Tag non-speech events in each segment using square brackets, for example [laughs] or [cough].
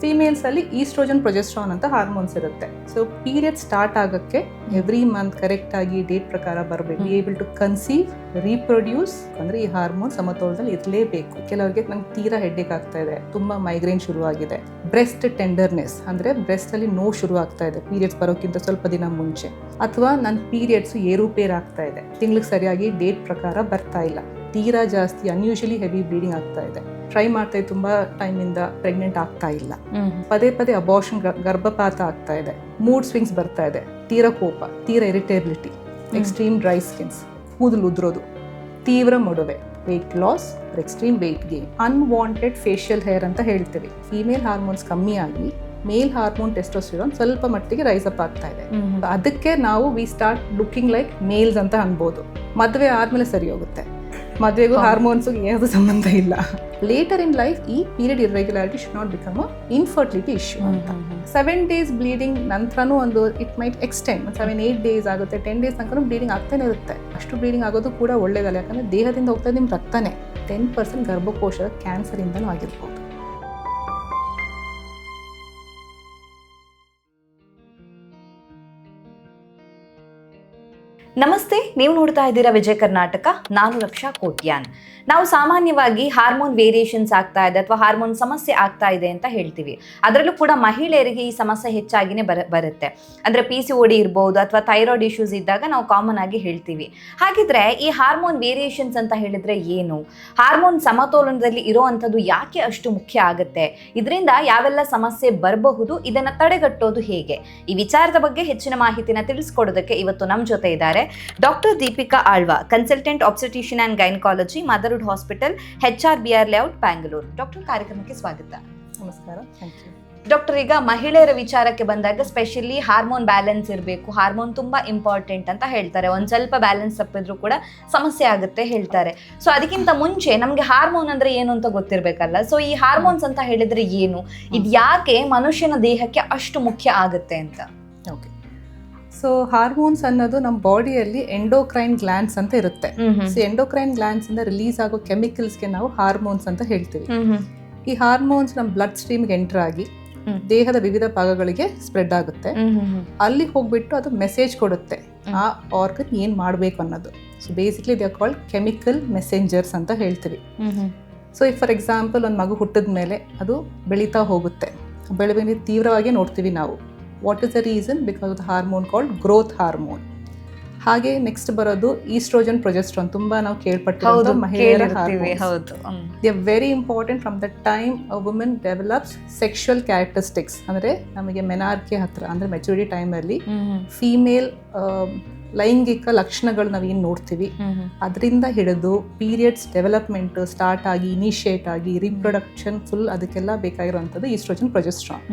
Females ಅಲ್ಲಿ oestrogen progesterone ಅಂತ hormones ಇರುತ್ತೆ. ಸೊ ಪೀರಿಯಡ್ ಸ್ಟಾರ್ಟ್ ಆಗಕ್ಕೆ ಎವ್ರಿ ಮಂತ್ ಕರೆಕ್ಟ್ ಆಗಿ ಡೇಟ್ ಪ್ರಕಾರ ಬರಬೇಕು. ಏಬಲ್ ಟು ಕನ್ಸೀವ್ ರೀಪ್ರೊಡ್ಯೂಸ್ ಅಂದ್ರೆ ಈ ಹಾರ್ಮೋನ್ ಸಮತೋಲದಲ್ಲಿ ಇರಲೇಬೇಕು. ಕೆಲವರಿಗೆ ನಂಗೆ ತೀರಾ ಹೆಡ್ಡೇಕ್ ಆಗ್ತಾ ಇದೆ. ತುಂಬಾ ಮೈಗ್ರೇನ್ ಶುರುವಾಗಿದೆ. ಬ್ರೆಸ್ಟ್ ಟೆಂಡರ್ನೆಸ್ ಅಂದ್ರೆ ಬ್ರೆಸ್ಟ್ ಅಲ್ಲಿ ನೋವು ಶುರು ಆಗ್ತಾ ಇದೆ. ಪೀರಿಯಡ್ಸ್ ಬರೋಕ್ಕಿಂತ ಸ್ವಲ್ಪ ದಿನ ಮುಂಚೆ. ಅಥವಾ ನನ್ನ ಪೀರಿಯಡ್ಸ್ ಏರುಪೇರ್ ಆಗ್ತಾ ಇದೆ. ತಿಂಗಳಿಗೆ ಸರಿಯಾಗಿ ಡೇಟ್ ಪ್ರಕಾರ ಬರ್ತಾ ಇಲ್ಲ. ತೀರಾ ಜಾಸ್ತಿ ಅನ್ಯೂಶಲಿ ಹೆವಿ ಬ್ಲೀಡಿಂಗ್ ಆಗ್ತಾ ಇದೆ. ಟ್ರೈ ಮಾಡ್ತಾ ಇದ್ದೆ ತುಂಬಾ ಟೈಮಿಂದ ಪ್ರೆಗ್ನೆಂಟ್ ಆಗ್ತಾ ಇಲ್ಲ. ಪದೇ ಪದೇ ಅಬಾರ್ಷನ್ ಗರ್ಭಪಾತ ಆಗ್ತಾ ಇದೆ. ಮೂಡ್ ಸ್ವಿಂಗ್ಸ್ ಬರ್ತಾ ಇದೆ. ತೀರಾ ಕೋಪ ತೀರಾ ಇರಿಟೇಬಿಲಿಟಿ ಎಕ್ಸ್ಟ್ರೀಮ್ ಡ್ರೈ ಸ್ಕಿನ್ಸ್ ಕೂದಲು ಉದ್ರೋದು ತೀವ್ರ ಮೊಡವೆ weight loss extreme weight gain unwanted facial hair ಅಂತ ಹೇಳ್ತೀವಿ. ಫೀಮೇಲ್ ಹಾರ್ಮೋನ್ಸ್ ಕಮ್ಮಿ ಆಗಿ ಮೇಲ್ ಹಾರ್ಮೋನ್ ಟೆಸ್ಟೋಸ್ಟಿರೋನ್ ಸ್ವಲ್ಪ ಮಟ್ಟಿಗೆ ರೈಸ್ ಅಪ್ ಆಗ್ತಾ ಇದೆ. ಅದಕ್ಕೆ ನಾವು we start looking like males ಅಂತ ಅನ್ಬೋದು. ಮದುವೆ ಆದ್ಮೇಲೆ ಸರಿ ಹೋಗುತ್ತೆ. ಮದುವೆಗೂ ಹಾರ್ಮೋನ್ಸ್ಗೂ ಹಾರ್ಮೋನ್ಸ್ ಯಾವುದು ಸಂಬಂಧ ಇಲ್ಲ. ಲೇಟರ್ ಇನ್ ಲೈಫ್ ಈ period irregularity should not become infertility issue ಅಂತ. ಸೆವೆನ್ ಡೇಸ್ ಬ್ಲೀಡಿಂಗ್ ನಂತರನೂ ಒಂದು it might extend seven eight days ಆಗುತ್ತೆ ಟೆನ್ ಡೇಸ್ ತನಕ ಬ್ಲೀಡಿಂಗ್ ಆಗ್ತಾನೆ ಇರುತ್ತೆ. ಅಷ್ಟು ಬ್ಲೀಡಿಂಗ್ ಆಗೋದು ಕೂಡ ಒಳ್ಳೇದಲ್ಲ ಯಾಕಂದ್ರೆ ದೇಹದಿಂದ ಹೋಗ್ತಾ ನಿಮ್ಮ ರಕ್ತನೇ. ಟೆನ್ ಪರ್ಸೆಂಟ್ ಗರ್ಭಕೋಶದ ಕ್ಯಾನ್ಸರಿಂದನೂ ಆಗಿರ್ಬೋದು. ನೀವು ನೋಡ್ತಾ ಇದ್ದೀರಾ ವಿಜಯ ಕರ್ನಾಟಕ. ನಾನು ಲಕ್ಷ ಕೋಟ್ಯಾನ್. ನಾವು ಸಾಮಾನ್ಯವಾಗಿ ಹಾರ್ಮೋನ್ ವೇರಿಯೇಷನ್ಸ್ ಆಗ್ತಾ ಇದೆ ಅಥವಾ ಹಾರ್ಮೋನ್ ಸಮಸ್ಯೆ ಆಗ್ತಾ ಇದೆ ಅಂತ ಹೇಳ್ತೀವಿ. ಅದರಲ್ಲೂ ಕೂಡ ಮಹಿಳೆಯರಿಗೆ ಈ ಸಮಸ್ಯೆ ಹೆಚ್ಚಾಗಿನೇ ಬರ, ಬರುತ್ತೆ. ಅಂದರೆ ಪಿ ಸಿ ಓಡಿ ಇರ್ಬೋದು ಅಥವಾ ಥೈರಾಯ್ಡ್ ಇಶ್ಯೂಸ್ ಇದ್ದಾಗ ನಾವು ಕಾಮನ್ ಆಗಿ ಹೇಳ್ತೀವಿ. ಹಾಗಿದ್ರೆ ಈ ಹಾರ್ಮೋನ್ ವೇರಿಯೇಷನ್ಸ್ ಅಂತ ಹೇಳಿದ್ರೆ ಏನು? ಹಾರ್ಮೋನ್ ಸಮತೋಲನದಲ್ಲಿ ಇರೋವಂಥದ್ದು ಯಾಕೆ ಅಷ್ಟು ಮುಖ್ಯ ಆಗುತ್ತೆ? ಇದರಿಂದ ಯಾವೆಲ್ಲ ಸಮಸ್ಯೆ ಬರಬಹುದು? ಇದನ್ನು ತಡೆಗಟ್ಟೋದು ಹೇಗೆ? ಈ ವಿಚಾರದ ಬಗ್ಗೆ ಹೆಚ್ಚಿನ ಮಾಹಿತಿನ ತಿಳಿಸ್ಕೊಡೋದಕ್ಕೆ ಇವತ್ತು ನಮ್ಮ ಜೊತೆ ಇದ್ದಾರೆ. Doctor Deepika Alva consultant obstetrician and gynaecology motherhood hospital H R B R layout Bangalore doctor ಕಾರ್ಯಕ್ರಮಕ್ಕೆ ಸ್ವಾಗತ. ನಮಸ್ಕಾರ ಥ್ಯಾಂಕ್ ಯು ಡಾಕ್ಟರ್ ಈಗ ಮಹಿಳೆಯರ ವಿಚಾರಕ್ಕೆ ಬಂದಾಗ ಸ್ಪೆಷಲಿ ಹಾರ್ಮೋನ್ ಬ್ಯಾಲೆನ್ಸ್ ಇರಬೇಕು ಹಾರ್ಮೋನ್ ತುಂಬಾ ಇಂಪಾರ್ಟೆಂಟ್ ಅಂತ ಹೇಳ್ತಾರೆ. ಒಂದು ಸ್ವಲ್ಪ ಬ್ಯಾಲೆನ್ಸ್ ತಪ್ಪಿದ್ರೂ ಕೂಡ ಸಮಸ್ಯೆ ಆಗುತ್ತೆ ಹೇಳ್ತಾರೆ. ಸೊ ಅದಕ್ಕಿಂತ ಮುಂಚೆ ನಮಗೆ ಹಾರ್ಮೋನ್ ಅಂದ್ರೆ ಏನು ಅಂತ ಗೊತ್ತಿರಬೇಕಲ್ಲ? ಸೊ ಈ ಹಾರ್ಮೋನ್ಸ್ ಅಂತ ಹೇಳಿದ್ರೆ ಏನು? ಇದು ಯಾಕೆ ಮನುಷ್ಯನ ದೇಹಕ್ಕೆ ಅಷ್ಟು ಮುಖ್ಯ ಆಗುತ್ತೆ ಅಂತ? ಸೊ ಹಾರ್ಮೋನ್ಸ್ ಅನ್ನೋದು ನಮ್ಮ ಬಾಡಿಯಲ್ಲಿ ಎಂಡೋಕ್ರೈನ್ ಗ್ಲ್ಯಾಂಡ್ಸ್ ಅಂತ ಇರುತ್ತೆ. ಸೊ ಎಂಡೋಕ್ರೈನ್ ಗ್ಲ್ಯಾಂಡ್ಸ್ ಇಂದ ರಿಲೀಸ್ ಆಗೋ ಕೆಮಿಕಲ್ಸ್ಗೆ ನಾವು ಹಾರ್ಮೋನ್ಸ್ ಅಂತ ಹೇಳ್ತೀವಿ. ಈ ಹಾರ್ಮೋನ್ಸ್ ನಮ್ಮ ಬ್ಲಡ್ ಸ್ಟ್ರೀಮ್ಗೆ ಎಂಟರ್ ಆಗಿ ದೇಹದ ವಿವಿಧ ಭಾಗಗಳಿಗೆ ಸ್ಪ್ರೆಡ್ ಆಗುತ್ತೆ. ಅಲ್ಲಿ ಹೋಗ್ಬಿಟ್ಟು ಅದು ಮೆಸೇಜ್ ಕೊಡುತ್ತೆ. ಆ ಆರ್ಗನ್ ಏನು ಮಾಡಬೇಕು ಅನ್ನೋದು. So basically they called chemical messengers ಅಂತ ಹೇಳ್ತೀವಿ. ಸೊ ಈ ಫಾರ್ ಎಕ್ಸಾಂಪಲ್ ಒಂದು ಮಗು ಹುಟ್ಟಿದ ಮೇಲೆ ಅದು ಬೆಳೀತಾ ಹೋಗುತ್ತೆ. ಬೆಳವಣಿಗೆ ತೀವ್ರವಾಗಿ ನೋಡ್ತೀವಿ ನಾವು. What is the reason because of the hormone called growth hormone ಹಾಗೆ ನೆಕ್ಸ್ಟ್ ಬರೋದು ಈಸ್ಟ್ರೋಜನ್ ಪ್ರೊಜೆಸ್ಟ್ರಾನ್ ತುಂಬಾ ನಾವು ಕೇಳ್ಪಟ್ಟಿರೋದು ಮಹಿಳೆಯರ ಹಾರ್ಮೋನ್ ಹೌದು. They are very important from the time a women develops sexual characteristics ಅಂದ್ರೆ ನಮಗೆ ಮೆನಾರ್ಕೆ ಹತ್ರ ಅಂದರೆ ಮೆಚುರಿಟಿ ಟೈಮಲ್ಲಿ ಫೀಮೇಲ್ ಲೈಂಗಿಕ ಲಕ್ಷಣಗಳು ನಾವು ಏನು ನೋಡ್ತೀವಿ? ಅದರಿಂದ ಹಿಡಿದು ಪೀರಿಯಡ್ಸ್ ಡೆವಲಪ್ಮೆಂಟ್ ಸ್ಟಾರ್ಟ್ ಆಗಿ ಇನಿಷಿಯೇಟ್ ಆಗಿ ರಿಪ್ರೊಡಕ್ಷನ್ ಫುಲ್ ಅದಕ್ಕೆಲ್ಲ ಬೇಕಾಗಿರುವಂಥದ್ದು ಈಸ್ಟ್ರೋಜನ್ ಪ್ರೊಜೆಸ್ಟ್ರಾನ್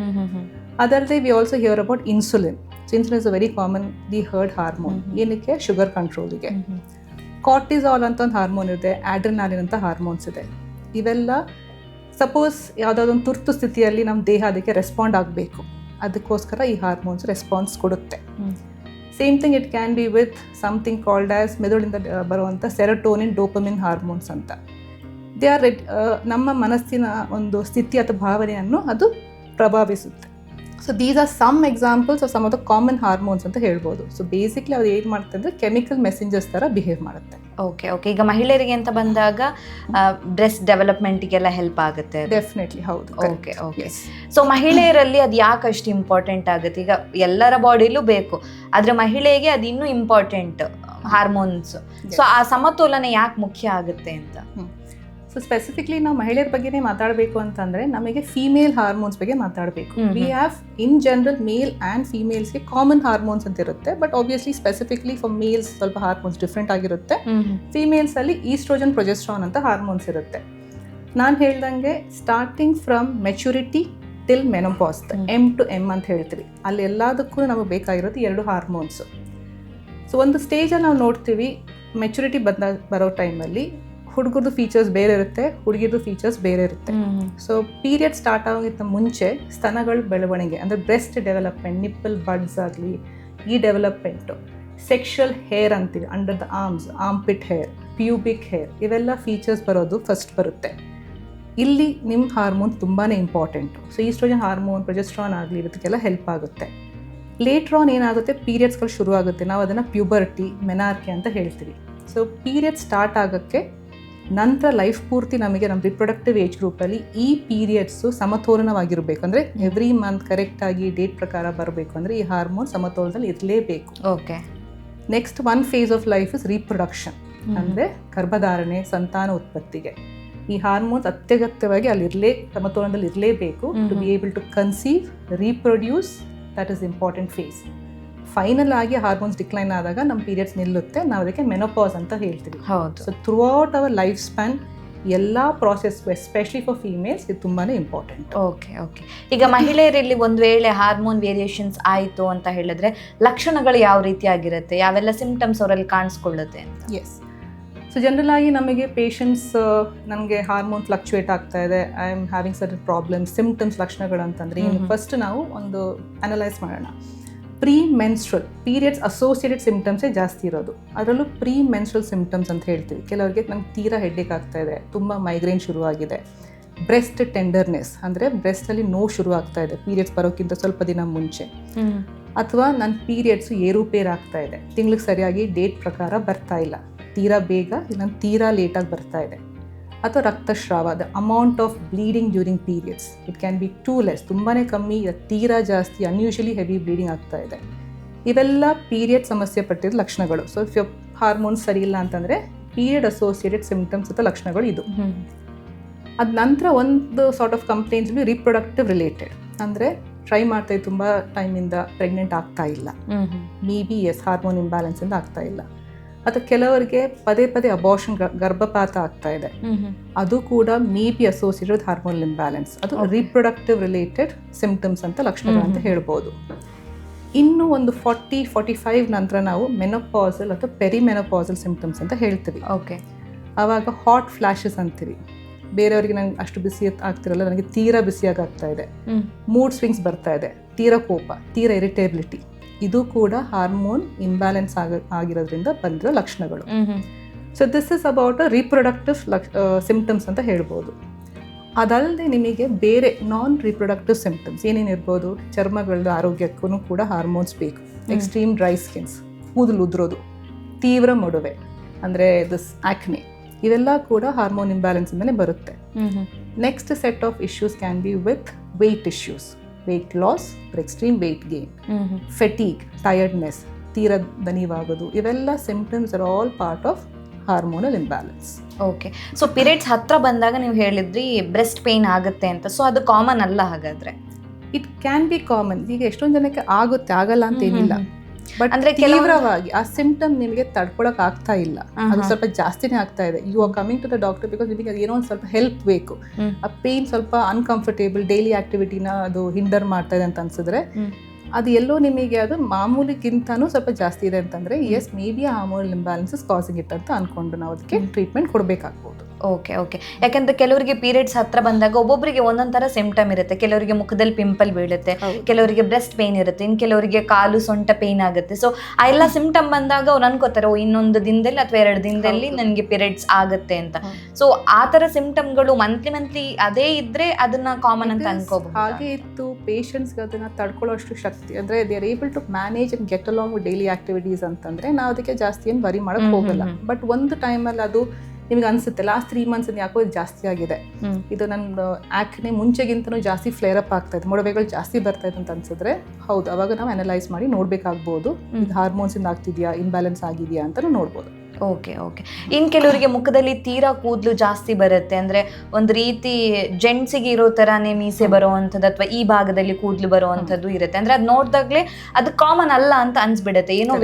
ಅದಲ್ಲದೆ we also hear about insulin insulin is a very common the heard hormone. ಏನಕ್ಕೆ? ಶುಗರ್ ಕಂಟ್ರೋಲಿಗೆ ಕಾರ್ಟಿಸಾಲ್ ಅಂತ ಒಂದು ಹಾರ್ಮೋನ್ ಇದೆ ಆಡ್ರಿನಾಲಿನ್ ಅಂತ ಹಾರ್ಮೋನ್ಸ್ ಇದೆ. ಇವೆಲ್ಲ ಸಪೋಸ್ ಯಾವುದಾದೊಂದು ತುರ್ತು ಸ್ಥಿತಿಯಲ್ಲಿ ನಮ್ಮ ದೇಹ ಅದಕ್ಕೆ ರೆಸ್ಪಾಂಡ್ ಆಗಬೇಕು. ಅದಕ್ಕೋಸ್ಕರ ಈ ಹಾರ್ಮೋನ್ಸ್ ರೆಸ್ಪಾನ್ಸ್ ಕೊಡುತ್ತೆ. Same thing it can be with something called as ಮೆದುಳಿಂದ ಬರುವಂಥ ಸೆರಟೋನಿನ್ ಡೋಪಮಿನ್ ಹಾರ್ಮೋನ್ಸ್ ಅಂತ. ದೇ ಆರ್ ರೆಡ್ ನಮ್ಮ ಮನಸ್ಸಿನ ಒಂದು ಸ್ಥಿತಿ ಅಥವಾ ಭಾವನೆಯನ್ನು ಅದು ಪ್ರಭಾವಿಸುತ್ತೆ. So these are some examples of some of the common hormones ಅಂತ ಹೇಳ್ಬೋದು. ಸೊ ಬೇಸಿಕ್ಲಿ ಅವ್ರು ಏನು ಮಾಡುತ್ತೆ ಅಂದರೆ ಕೆಮಿಕಲ್ ಮೆಸೆಂಜರ್ಸ್ ಥರ ಬಿಹೇವ್ ಮಾಡುತ್ತೆ. ಓಕೆ ಓಕೆ ಈಗ ಮಹಿಳೆಯರಿಗೆ ಅಂತ ಬಂದಾಗ ಡ್ರೆಸ್ ಡೆವಲಪ್ಮೆಂಟ್ಗೆಲ್ಲ ಹೆಲ್ಪ್ ಆಗುತ್ತೆ. ಡೆಫಿನೆಟ್ಲಿ ಹೌದು ಓಕೆ ಓಕೆ ಸೊ ಮಹಿಳೆಯರಲ್ಲಿ ಅದು ಯಾಕೆ ಅಷ್ಟು ಇಂಪಾರ್ಟೆಂಟ್ ಆಗುತ್ತೆ? ಈಗ ಎಲ್ಲರ ಬಾಡಿಲೂ ಬೇಕು ಆದರೆ ಮಹಿಳೆಗೆ ಅದು ಇನ್ನೂ ಇಂಪಾರ್ಟೆಂಟ್ ಹಾರ್ಮೋನ್ಸ್ ಸೊ ಆ ಸಮತೋಲನ ಯಾಕೆ ಮುಖ್ಯ ಆಗುತ್ತೆ ಅಂತ? ಸೊ ಸ್ಪೆಸಿಫಿಕ್ಲಿ ನಾವು ಮಹಿಳೆಯರ ಬಗ್ಗೆನೇ ಮಾತಾಡಬೇಕು ಅಂತಂದ್ರೆ ನಮಗೆ ಫೀಮೇಲ್ ಹಾರ್ಮೋನ್ಸ್ ಬಗ್ಗೆ ಮಾತಾಡಬೇಕು. We have in general male and ಫೀಮೇಲ್ಸ್ಗೆ common hormones ಅಂತ ಇರುತ್ತೆ but obviously specifically for males ಸ್ವಲ್ಪ ಹಾರ್ಮೋನ್ಸ್ ಡಿಫ್ರೆಂಟ್ ಆಗಿರುತ್ತೆ. ಫೀಮೇಲ್ಸ್ ಅಲ್ಲಿ ಈಸ್ಟ್ರೋಜನ್ ಪ್ರೊಜೆಸ್ಟ್ರಾನ್ ಅಂತ ಹಾರ್ಮೋನ್ಸ್ ಇರುತ್ತೆ. ನಾನು ಹೇಳ್ದಂಗೆ starting from maturity till menopause. M to M ಅಂತ ಹೇಳ್ತೀವಿ. ಅಲ್ಲಿ ಎಲ್ಲದಕ್ಕೂ ನಮಗೆ ಬೇಕಾಗಿರೋದು ಎರಡು ಹಾರ್ಮೋನ್ಸ್ ಸೊ ಒಂದು ಸ್ಟೇಜಲ್ಲಿ ನಾವು ನೋಡ್ತೀವಿ ಮೆಚುರಿಟಿ ಬಂದ ಬರೋ ಟೈಮಲ್ಲಿ ಹುಡುಗರದು ಫೀಚರ್ಸ್ ಬೇರೆ ಇರುತ್ತೆ ಹುಡುಗಿರದು ಫೀಚರ್ಸ್ ಬೇರೆ ಇರುತ್ತೆ. ಸೊ ಪೀರಿಯಡ್ ಸ್ಟಾರ್ಟ್ ಆಗೋಕ್ಕಿಂತ ಮುಂಚೆ ಸ್ತನಗಳ ಬೆಳವಣಿಗೆ ಅಂದರೆ ಬ್ರೆಸ್ಟ್ ಡೆವಲಪ್ಮೆಂಟ್ ನಿಪ್ಪಲ್ ಬಡ್ಸ್ ಆಗಲಿ ಈ ಡೆವಲಪ್ಮೆಂಟು ಸೆಕ್ಷುವಲ್ ಹೇರ್ ಅಂತೀವಿ under the arms arm pit hair pubic hair ಇವೆಲ್ಲ ಫೀಚರ್ಸ್ ಬರೋದು ಫಸ್ಟ್ ಬರುತ್ತೆ. ಇಲ್ಲಿ ನಿಮ್ಮ ಹಾರ್ಮೋನ್ ತುಂಬಾ important so oestrogen hormone progesterone ಆಗಲಿ ಇದಕ್ಕೆಲ್ಲ ಹೆಲ್ಪ್ ಆಗುತ್ತೆ. ಲೇಟ್ರಾನ್ ಏನಾಗುತ್ತೆ? ಪೀರಿಯಡ್ಸ್ಗಳು ಶುರು ಆಗುತ್ತೆ ನಾವು ಅದನ್ನು ಪ್ಯೂಬರ್ಟಿ ಮೆನಾರ್ಕೆ ಅಂತ ಹೇಳ್ತೀವಿ. ಸೊ ಪೀರಿಯಡ್ ಸ್ಟಾರ್ಟ್ ಆಗೋಕ್ಕೆ ನಂತರ ಲೈಫ್ ಪೂರ್ತಿ ನಮಗೆ ನಮ್ಮ ರಿಪ್ರೊಡಕ್ಟಿವ್ ಏಜ್ ಗ್ರೂಪಲ್ಲಿ ಈ ಪೀರಿಯಡ್ಸು ಸಮತೋಲನವಾಗಿರಬೇಕು. ಅಂದರೆ ಎವ್ರಿ ಮಂತ್ ಕರೆಕ್ಟಾಗಿ ಡೇಟ್ ಪ್ರಕಾರ ಬರಬೇಕು. ಅಂದರೆ ಈ ಹಾರ್ಮೋನ್ ಸಮತೋಲನದಲ್ಲಿ ಇರಲೇಬೇಕು. Okay next one phase of life is reproduction ಅಂದರೆ ಗರ್ಭಧಾರಣೆ ಸಂತಾನ ಉತ್ಪತ್ತಿಗೆ. ಈ ಹಾರ್ಮೋನ್ಸ್ ಅತ್ಯಗತ್ಯವಾಗಿ ಅಲ್ಲಿ ಇರಲೇ ಸಮತೋಲನದಲ್ಲಿ ಇರಲೇಬೇಕು. To be able to conceive reproduce that is important phase final ಆಗಿ ಹಾರ್ಮೋನ್ಸ್ ಡಿಕ್ಲೈನ್ ಆದಾಗ ನಮ್ಮ ಪೀರಿಯಡ್ಸ್ ನಿಲ್ಲುತ್ತೆ. ನಾವು ಅದಕ್ಕೆ ಮೆನೋಪಾಸ್ ಅಂತ ಹೇಳ್ತೀವಿ. ಹೌದು. So throughout our life span ಎಲ್ಲ ಪ್ರಾಸೆಸ್ ಎಸ್ಪೆಷಲಿ ಫಾರ್ ಫೀಮೇಲ್ಸ್ ಇದು ತುಂಬಾ ಇಂಪಾರ್ಟೆಂಟ್ ಓಕೆ ಓಕೆ ಈಗ ಮಹಿಳೆಯರಲ್ಲಿ ಒಂದು ವೇಳೆ ಹಾರ್ಮೋನ್ ವೇರಿಯೇಷನ್ಸ್ ಆಯಿತು ಅಂತ ಹೇಳಿದ್ರೆ ಲಕ್ಷಣಗಳು ಯಾವ ರೀತಿ ಆಗಿರುತ್ತೆ ಯಾವೆಲ್ಲ ಸಿಂಪ್ಟಮ್ಸ್ ಅವರಲ್ಲಿ ಕಾಣಿಸ್ಕೊಳ್ಳುತ್ತೆ ಅಂತ? ಎಸ್ ಸೊ ಜನರಲ್ ಆಗಿ ನಮಗೆ ಪೇಷಂಟ್ಸ್ ನನಗೆ ಹಾರ್ಮೋನ್ ಫ್ಲಕ್ಚುಯೇಟ್ ಆಗ್ತಾ ಇದೆ. I am having certain problems symptoms ಲಕ್ಷಣಗಳು ಅಂತಂದರೆ ಇನ್ನು ಫಸ್ಟ್ ನಾವು ಒಂದು ಅನಲೈಸ್ ಮಾಡೋಣ. ಪ್ರೀ ಮೆನ್ಸ್ಟ್ರಲ್ ಪೀರಿಯಡ್ಸ್ ಅಸೋಸಿಯೇಟೆಡ್ ಸಿಂಪ್ಟಮ್ಸೇ ಜಾಸ್ತಿ ಇರೋದು. ಅದರಲ್ಲೂ ಪ್ರೀ ಮೆನ್ಸ್ಟ್ರಲ್ ಸಿಂಪ್ಟಮ್ಸ್ ಅಂತ ಹೇಳ್ತೀವಿ. ಕೆಲವರಿಗೆ ನಂಗೆ ತೀರಾ ಹೆಡ್ಡೇಕ್ ಆಗ್ತಾ ಇದೆ. ತುಂಬ ಮೈಗ್ರೇನ್ ಶುರುವಾಗಿದೆ. ಬ್ರೆಸ್ಟ್ ಟೆಂಡರ್ನೆಸ್ ಅಂದರೆ ಬ್ರೆಸ್ಟಲ್ಲಿ ನೋವು ಶುರು ಆಗ್ತಾ ಇದೆ. ಪೀರಿಯಡ್ಸ್ ಬರೋಕ್ಕಿಂತ ಸ್ವಲ್ಪ ದಿನ ಮುಂಚೆ. ಅಥವಾ ನನ್ನ ಪೀರಿಯಡ್ಸು ಏರುಪೇರು ಆಗ್ತಾ ಇದೆ. ತಿಂಗ್ಳಿಗೆ ಸರಿಯಾಗಿ ಡೇಟ್ ಪ್ರಕಾರ ಬರ್ತಾ ಇಲ್ಲ. ತೀರಾ ಬೇಗ ಇಲ್ಲ ತೀರಾ ಲೇಟಾಗಿ ಬರ್ತಾ ಇದೆ. ಅಥವಾ ರಕ್ತಸ್ರಾವ the amount of bleeding during periods it can be too less ತುಂಬಾ ಕಮ್ಮಿ ತೀರಾ ಜಾಸ್ತಿ ಅನ್ಯೂಶಲಿ ಹೆವಿ ಬ್ಲೀಡಿಂಗ್ ಆಗ್ತಾ ಇದೆ. ಇವೆಲ್ಲ ಪೀರಿಯಡ್ ಸಮಸ್ಯೆ ಪಟ್ಟಿರೋ ಲಕ್ಷಣಗಳು. ಸೊ ಇಫ್ ಹಾರ್ಮೋನ್ಸ್ ಸರಿ ಇಲ್ಲ ಅಂತಂದರೆ ಪೀರಿಯಡ್ ಅಸೋಸಿಯೇಟೆಡ್ ಸಿಂಪ್ಟಮ್ಸ್ ಅಥವಾ ಲಕ್ಷಣಗಳು ಇದು. ಅದ ನಂತರ ಒಂದು sort of complaints reproductive related ಅಂದರೆ ಟ್ರೈ ಮಾಡ್ತಾ ಇದ್ದು ತುಂಬ ಟೈಮಿಂದ ಪ್ರೆಗ್ನೆಂಟ್ ಆಗ್ತಾ ಇಲ್ಲ. ಮೇ ಬಿ ಎಸ್ ಹಾರ್ಮೋನ್ ಇಂಬ್ಯಾಲೆನ್ಸಿಂದ ಆಗ್ತಾ ಇಲ್ಲ. ಅಥವಾ ಕೆಲವರಿಗೆ ಪದೇ ಪದೇ ಅಬಾರ್ಷನ್ ಗರ್ಭಪಾತ ಆಗ್ತಾ ಇದೆ. ಅದು ಕೂಡ may be associated hormone imbalance ಅದು. ರೀಪ್ರೊಡಕ್ಟಿವ್ ರಿಲೇಟೆಡ್ ಸಿಂಪ್ಟಮ್ಸ್ ಅಂತ ಲಕ್ಷಣಗಳು ಅಂತ. ಹೇಳ್ಬೋದು. ಇನ್ನು ಒಂದು ಫಾರ್ಟಿ ಫಾರ್ಟಿ ಫೈವ್ ನಂತರ ನಾವು ಮೆನೋಪಾಸಲ್ ಅಥವಾ ಪೆರಿಮೆನೋಪಾಸಲ್ ಸಿಂಪ್ಟಮ್ಸ್ ಅಂತ ಹೇಳ್ತೀವಿ. ಓಕೆ ಆವಾಗ ಹಾಟ್ ಫ್ಲ್ಯಾಶಸ್ ಅಂತೀವಿ. ಬೇರೆಯವರಿಗೆ ನಂಗೆ ಅಷ್ಟು ಬಿಸಿ ಆಗ್ತಿರಲ್ಲ ನನಗೆ ತೀರಾ ಬಿಸಿಯಾಗಿ ಆಗ್ತಾ ಇದೆ. ಮೂಡ್ ಸ್ವಿಂಗ್ಸ್ ಬರ್ತಾ ಇದೆ. ತೀರಾ ಕೋಪ ತೀರಾ ಇರಿಟೇಬಿಲಿಟಿ ಇದು ಕೂಡ ಹಾರ್ಮೋನ್ ಇಂಬ್ಯಾಲೆನ್ಸ್ ಆಗ ಆಗಿರೋದ್ರಿಂದ ಬಂದಿರೋ ಲಕ್ಷಣಗಳು. So this is about a reproductive lakh symptoms ಅಂತ ಹೇಳ್ಬೋದು. ಅದಲ್ಲದೆ ನಿಮಗೆ ಬೇರೆ ನಾನ್ ರೀಪ್ರೊಡಕ್ಟಿವ್ ಸಿಂಪ್ಟಮ್ಸ್ ಏನೇನಿರ್ಬೋದು ಚರ್ಮಗಳ ಆರೋಗ್ಯಕ್ಕೂ ಕೂಡ ಹಾರ್ಮೋನ್ಸ್ ಬೇಕು. ಎಕ್ಸ್ಟ್ರೀಮ್ ಡ್ರೈ ಸ್ಕಿನ್ಸ್ ಕೂದಲು ಉದುರೋದು ತೀವ್ರ ಮೊಡವೆ ಅಂದರೆ ದಿಸ್ ಆಕ್ನೆ ಇವೆಲ್ಲ ಕೂಡ ಹಾರ್ಮೋನ್ ಇಂಬ್ಯಾಲೆನ್ಸ್ ಮೇಲೆ ಬರುತ್ತೆ. Next set of issues can be with weight issues weight loss extreme weight gain fatigue tiredness ತೀರ ದನಿವಾಗೋದು ಇವೆಲ್ಲ symptoms are all part of hormonal imbalance okay so periods ಹತ್ರ ಬಂದಾಗ ನೀವು ಹೇಳಿದ್ರಿ ಬ್ರೆಸ್ಟ್ ಪೇನ್ ಆಗುತ್ತೆ ಅಂತ ಸೊ ಅದು ಕಾಮನ್ ಅಲ್ಲ ಹಾಗಾದ್ರೆ ಇಟ್ ಕ್ಯಾನ್ ಬಿ ಕಾಮನ್ ಈಗ ಎಷ್ಟೊಂದು ಜನಕ್ಕೆ ಆಗುತ್ತೆ ಆಗಲ್ಲ ಅಂತ ಏನಿಲ್ಲ ಅಂದ್ರೆ ತೀವ್ರವಾಗಿ ಆ ಸಿಂಪ್ಟಮ್ ನಿಮಗೆ ತಡ್ಕೊಳಕ್ ಆಗ್ತಾ ಇಲ್ಲ. ಅದು ಸ್ವಲ್ಪ ಜಾಸ್ತಿನೇ ಆಗ್ತಾ ಇದೆ. You are coming to the doctor because ನಿಮಗೆ ಏನೋ ಒಂದು ಸ್ವಲ್ಪ ಹೆಲ್ಪ್ ಬೇಕು. ಆ ಪೇನ್ ಸ್ವಲ್ಪ ಅನ್ಕಂಫರ್ಟೇಬಲ್ ಡೈಲಿ ಆಕ್ಟಿವಿಟಿನ ಅದು ಹಿಂಡರ್ ಮಾಡ್ತಾ ಇದೆ ಅಂತ ಅನ್ಸಿದ್ರೆ ಅದು ಎಲ್ಲೋ ನಿಮಗೆ ಅದು ಮಾಮೂಲಿಗಿಂತನೂ ಸ್ವಲ್ಪ ಜಾಸ್ತಿ ಇದೆ ಅಂತಂದ್ರೆ yes may be hormonal imbalances causing it ಅಂತ ಅನ್ಕೊಂಡು ನಾವು ಅದಕ್ಕೆ ಟ್ರೀಟ್ಮೆಂಟ್ ಕೊಡಬೇಕಾಗ್ಬೋದು. ಓಕೆ ಓಕೆ ಯಾಕಂದ್ರೆ ಕೆಲವರಿಗೆ ಪೀರಿಯಡ್ಸ್ ಹತ್ರ ಬಂದಾಗ ಒಬ್ಬೊಬ್ಬರಿಗೆ ಒಂದೊಂದ್ ತರ ಸಿಂಪ್ಟಮ್ ಇರುತ್ತೆ. ಕೆಲವರಿಗೆ ಮುಖದಲ್ಲಿ ಪಿಂಪಲ್ ಬೀಳುತ್ತೆ ಕೆಲವರಿಗೆ ಬ್ರೆಸ್ಟ್ ಪೇನ್ ಇರುತ್ತೆ ಇನ್ನು ಕೆಲವರಿಗೆ ಕಾಲು ಸೊಂಟ ಪೇನ್ ಆಗುತ್ತೆ. ಸೊ ಆ ಎಲ್ಲ ಸಿಂಪ್ಟಮ್ ಬಂದಾಗ ಅವ್ರು ಅನ್ಕೋತಾರೆ ಓ ಇನ್ನೊಂದು ದಿನದಲ್ಲಿ ಅಥವಾ ಎರಡು ದಿನದಲ್ಲಿ. ನನಗೆ ಪೀರಿಯಡ್ಸ್ ಆಗುತ್ತೆ ಅಂತ. ಸೊ ಆ ತರ ಸಿಂಪ್ಟಮ್ಗಳು ಮಂತ್ಲಿ ಮಂತ್ಲಿ ಅದೇ ಇದ್ರೆ ಅದನ್ನ ಕಾಮನ್ ಅಂತ ಅನ್ಕೋಬಹುದು. ಹಾಗೆ ಇತ್ತು ಪೇಷಂಟ್ಸ್ಗೆ ಅದನ್ನ ತಡ್ಕೊಳ್ಳೋಷ್ಟು ಶಕ್ತಿ ಅಂದ್ರೆ they are able to manage and get along daily activities ಅಂತಂದ್ರೆ ನಾವು ಅದಕ್ಕೆ ಜಾಸ್ತಿ ಏನು ವರಿ ಮಾಡಕ್ ಹ್ಮ್, ಹೋಗಲ್ಲ. ಬಟ್ ಒಂದು ಟೈಮಲ್ಲಿ ಅದು ನಿಮಗೆ ಅನ್ಸುತ್ತೆ ಲಾಸ್ಟ್ ತ್ರೀ ಮಂತ್ಸ್ ಯಾಕೋ ಇದು ಜಾಸ್ತಿ ಆಗಿದೆ. ಇದು ನನ್ನ ಆಕ್ನೆ ಮುಂಚೆಗಿಂತನೂ ಜಾಸ್ತಿ ಫ್ಲೇರ್ ಅಪ್ ಆಗ್ತಾ ಇದೆ. ಮೊಡವೆಗಳು ಜಾಸ್ತಿ ಬರ್ತಾ ಇದೆ ಅಂತ ಅನ್ಸಿದ್ರೆ ಹೌದು ಅವಾಗ ನಾವು ಅನಲೈಸ್ ಮಾಡಿ ನೋಡ್ಬೇಕಾಗ್ಬೋದು. ಇದು ಹಾರ್ಮೋನ್ಸ್ ಇಂದ ಆಗ್ತಿದ್ಯಾ ಇಂಬ್ಯಾಲೆನ್ಸ್ ಆಗಿದೆಯಾ ಅಂತಾನೂ ನೋಡ್ಬೋದು. ಓಕೆ ಓಕೆ ಇನ್ ಕೆಲವರಿಗೆ ಮುಖದಲ್ಲಿ ತೀರಾ ಕೂದಲು ಜಾಸ್ತಿ ಬರುತ್ತೆ. ಅಂದ್ರೆ ಒಂದು ರೀತಿ ಜೆಂಟ್ಸಿಗೆ ಇರೋ ಥರನೇ ಮೀಸೆ ಬರುವಂಥದ್ದು ಅಥವಾ ಈ ಭಾಗದಲ್ಲಿ ಕೂದಲು ಬರುವಂಥದ್ದು ಇರುತ್ತೆ. ಅಂದ್ರೆ ಅದು ನೋಡಿದಾಗಲೇ ಅದು ಕಾಮನ್ ಅಲ್ಲ ಅಂತ ಅನ್ಸ್ಬಿಡುತ್ತೆ. ಏನೋ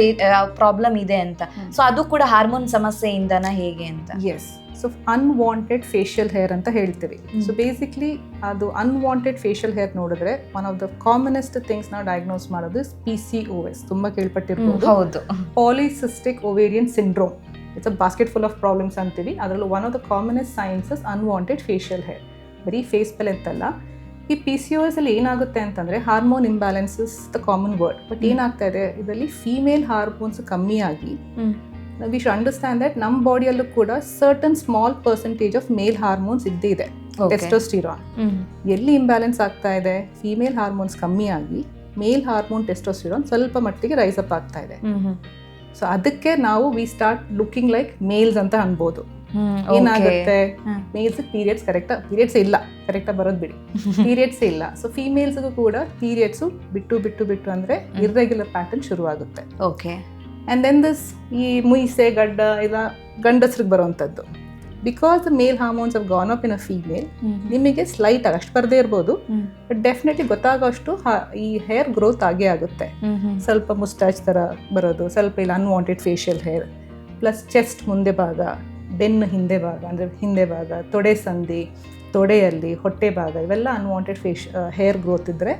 ಪ್ರಾಬ್ಲಮ್ ಇದೆ ಅಂತ. ಸೊ ಅದು ಕೂಡ ಹಾರ್ಮೋನ್ ಸಮಸ್ಯೆಯಿಂದನ ಹೇಗೆ ಅಂತ? Yes so unwanted facial hair ಅಂತ ಹೇಳ್ತೀವಿ. ಸೊ ಬೇಸಿಕ್ಲಿ ಅದು ಅನ್ವಾಂಟೆಡ್ ಫೇಶಿಯಲ್ ಹೇರ್ ನೋಡಿದ್ರೆ one of the commonest things ನಾವು ಡಯಾಗ್ನೋಸ್ ಮಾಡೋದು ಪಿ ಸಿ ಓ ಎಸ್ ತುಂಬ ಕೇಳ್ಪಟ್ಟಿರ್ಬೋದು. ಹೌದು. Polycystic ovarian syndrome it's a basket full of problems ಅಂತೀವಿ. ಅದರಲ್ಲೂ one of the commonest signs unwanted facial hair ಬರೀ ಫೇಸ್ ಪೆಲ್ ಅಂತಲ್ಲ. ಈ ಪಿ ಸಿ ಓ ಎಸ್ ಅಲ್ಲಿ ಏನಾಗುತ್ತೆ ಅಂತಂದ್ರೆ hormone imbalances the common word but ಏನಾಗ್ತಾ ಇದೆ? ಇದರಲ್ಲಿ ಫೀಮೇಲ್ ಹಾರ್ಮೋನ್ಸ್ ಕಮ್ಮಿ ಆಗಿ. ವಿ ಶುಡ್ ಅಂಡರ್ಸ್ಟ್ಯಾಂಡ್ ದಟ್ ನಮ್ಮ ಬಾಡಿಯಲ್ಲೂ ಕೂಡ certain small percentage of male hormones ಇದ್ದೇ ಇದೆ. ಟೆಸ್ಟೋಸ್ಟಿರಾನ್ ಎಲ್ಲಿ ಇಂಬ್ಯಾಲೆನ್ಸ್ ಆಗ್ತಾ ಇದೆ? ಫೀಮೇಲ್ ಹಾರ್ಮೋನ್ಸ್ ಕಮ್ಮಿ ಆಗಿ ಮೇಲ್ ಹಾರ್ಮೋನ್ ಟೆಸ್ಟೋಸ್ಟಿರಾನ್ ಸ್ವಲ್ಪ ಮಟ್ಟಿಗೆ ರೈಸ್ ಅಪ್ ಆಗ್ತಾ ಇದೆ. ಸೊ ಅದಕ್ಕೆ ನಾವು we start looking like males ಅಂತ ಅನ್ಬೋದು. ಏನಾಗುತ್ತೆ. ಮೇಲ್ಸ್ ಪೀರಿಯಡ್ಸ್ ಕರೆಕ್ಟ್ ಪೀರಿಯಡ್ಸ್ ಇಲ್ಲ. ಕರೆಕ್ಟಾಗಿ ಬರೋದು ಬಿಡಿ. ಪೀರಿಯಡ್ಸ್ ಇಲ್ಲ. ಸೊ ಫೀಮೇಲ್ಸ್ಗೂ ಕೂಡ ಪೀರಿಯಡ್ಸು ಬಿಟ್ಟು ಬಿಟ್ಟು ಬಿಟ್ಟು ಅಂದ್ರೆ ಇರ್ರೆಗ್ಯುಲರ್ ಪ್ಯಾಟರ್ನ್ ಶುರುವಾಗುತ್ತೆ. ಓಕೆ ಆ್ಯಂಡ್ ದೆನ್ ದಿಸ್ ಈ ಮುಯಿಸೆ ಗಡ್ಡ ಇಲ್ಲ ಗಂಡಸ್ರಿಗೆ ಬರುವಂಥದ್ದು because the male hormones of gone up in a female ನಿಮಗೆ ಸ್ಲೈಟ್ ಆಗಿ ಅಷ್ಟು ಬರದೇ ಇರ್ಬೋದು. ಬಟ್ ಡೆಫಿನೆಟ್ಲಿ ಗೊತ್ತಾಗೋಷ್ಟು ಈ ಹೇರ್ ಗ್ರೋತ್ ಆಗೇ ಆಗುತ್ತೆ. ಸ್ವಲ್ಪ ಮುಸ್ಟಾಚ್ ಥರ ಬರೋದು ಸ್ವಲ್ಪ ಇಲ್ಲ unwanted facial hair plus chest ಮುಂದೆ ಭಾಗ ಬೆನ್ನು ಹಿಂದೆ ಭಾಗ ಅಂದರೆ ಹಿಂದೆ ಭಾಗ ತೊಡೆ ಸಂಧಿ ತೊಡೆಯಲ್ಲಿ ಹೊಟ್ಟೆ ಭಾಗ ಇವೆಲ್ಲ ಅನ್ವಾಂಟೆಡ್ ಫೇಶ್ ಹೇರ್ ಗ್ರೋತ್ ಇದ್ದರೆ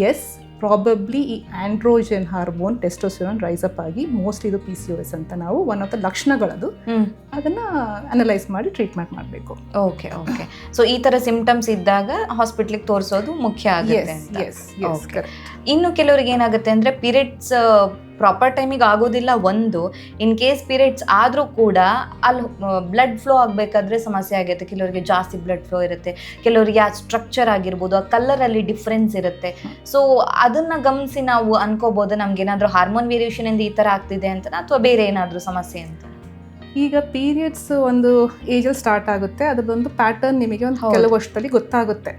ಎಸ್ ಪ್ರಾಬಬ್ಲಿ ಈ androgen hormone testosterone rise up ಆಗಿ ಮೋಸ್ಟ್ ಇದು ಪಿ ಸಿ ಓ ಎಸ್ ಅಂತ ನಾವು ಒನ್ ಆಫ್ ದ ಲಕ್ಷಣಗಳದು. ಅದನ್ನ ಅನಲೈಸ್ ಮಾಡಿ ಟ್ರೀಟ್ಮೆಂಟ್ ಮಾಡಬೇಕು. ಓಕೆ ಓಕೆ ಸೊ ಈ ತರ ಸಿಂಪ್ಟಮ್ಸ್ ಇದ್ದಾಗ ಹಾಸ್ಪಿಟ್ಲಿಗೆ ತೋರಿಸೋದು ಮುಖ್ಯ ಆಗುತ್ತೆ ಇನ್ನು ಕೆಲವರಿಗೆ ಏನಾಗುತ್ತೆ ಅಂದರೆ ಪೀರಿಯಡ್ಸ್ ಪ್ರಾಪರ್ ಟೈಮಿಗೆ ಆಗೋದಿಲ್ಲ ಒಂದು. ಇನ್ ಕೇಸ್ ಪೀರಿಯಡ್ಸ್ ಆದರೂ ಕೂಡ ಅಲ್ಲಿ ಬ್ಲಡ್ ಫ್ಲೋ ಆಗಬೇಕಾದ್ರೆ ಸಮಸ್ಯೆ ಆಗುತ್ತೆ. ಕೆಲವರಿಗೆ ಜಾಸ್ತಿ ಬ್ಲಡ್ ಫ್ಲೋ ಇರುತ್ತೆ. ಕೆಲವರಿಗೆ ಆ ಸ್ಟ್ರಕ್ಚರ್ ಆಗಿರ್ಬೋದು, ಆ ಕಲರಲ್ಲಿ ಡಿಫ್ರೆನ್ಸ್ ಇರುತ್ತೆ. ಸೊ ಅದನ್ನು ಗಮನಿಸಿ ನಾವು ಅನ್ಕೋಬೋದು ನಮ್ಗೆ ಏನಾದರೂ ಹಾರ್ಮೋನ್ ವೇರಿಯೇಷನ್ ಇಂದ ಈ ಥರ ಆಗ್ತಿದೆ ಅಂತ ಅಥವಾ ಬೇರೆ ಏನಾದರೂ ಸಮಸ್ಯೆ ಅಂತ ಈಗ ಪೀರಿಯಡ್ಸ್ ಒಂದು ಏಜಲ್ಲಿ ಸ್ಟಾರ್ಟ್ ಆಗುತ್ತೆ. ಅದೊಂದು ಪ್ಯಾಟರ್ನ್ ನಿಮಗೆ ಒಂದು. ಕೆಲವು ವರ್ಷದಲ್ಲಿ ಗೊತ್ತಾಗುತ್ತೆ.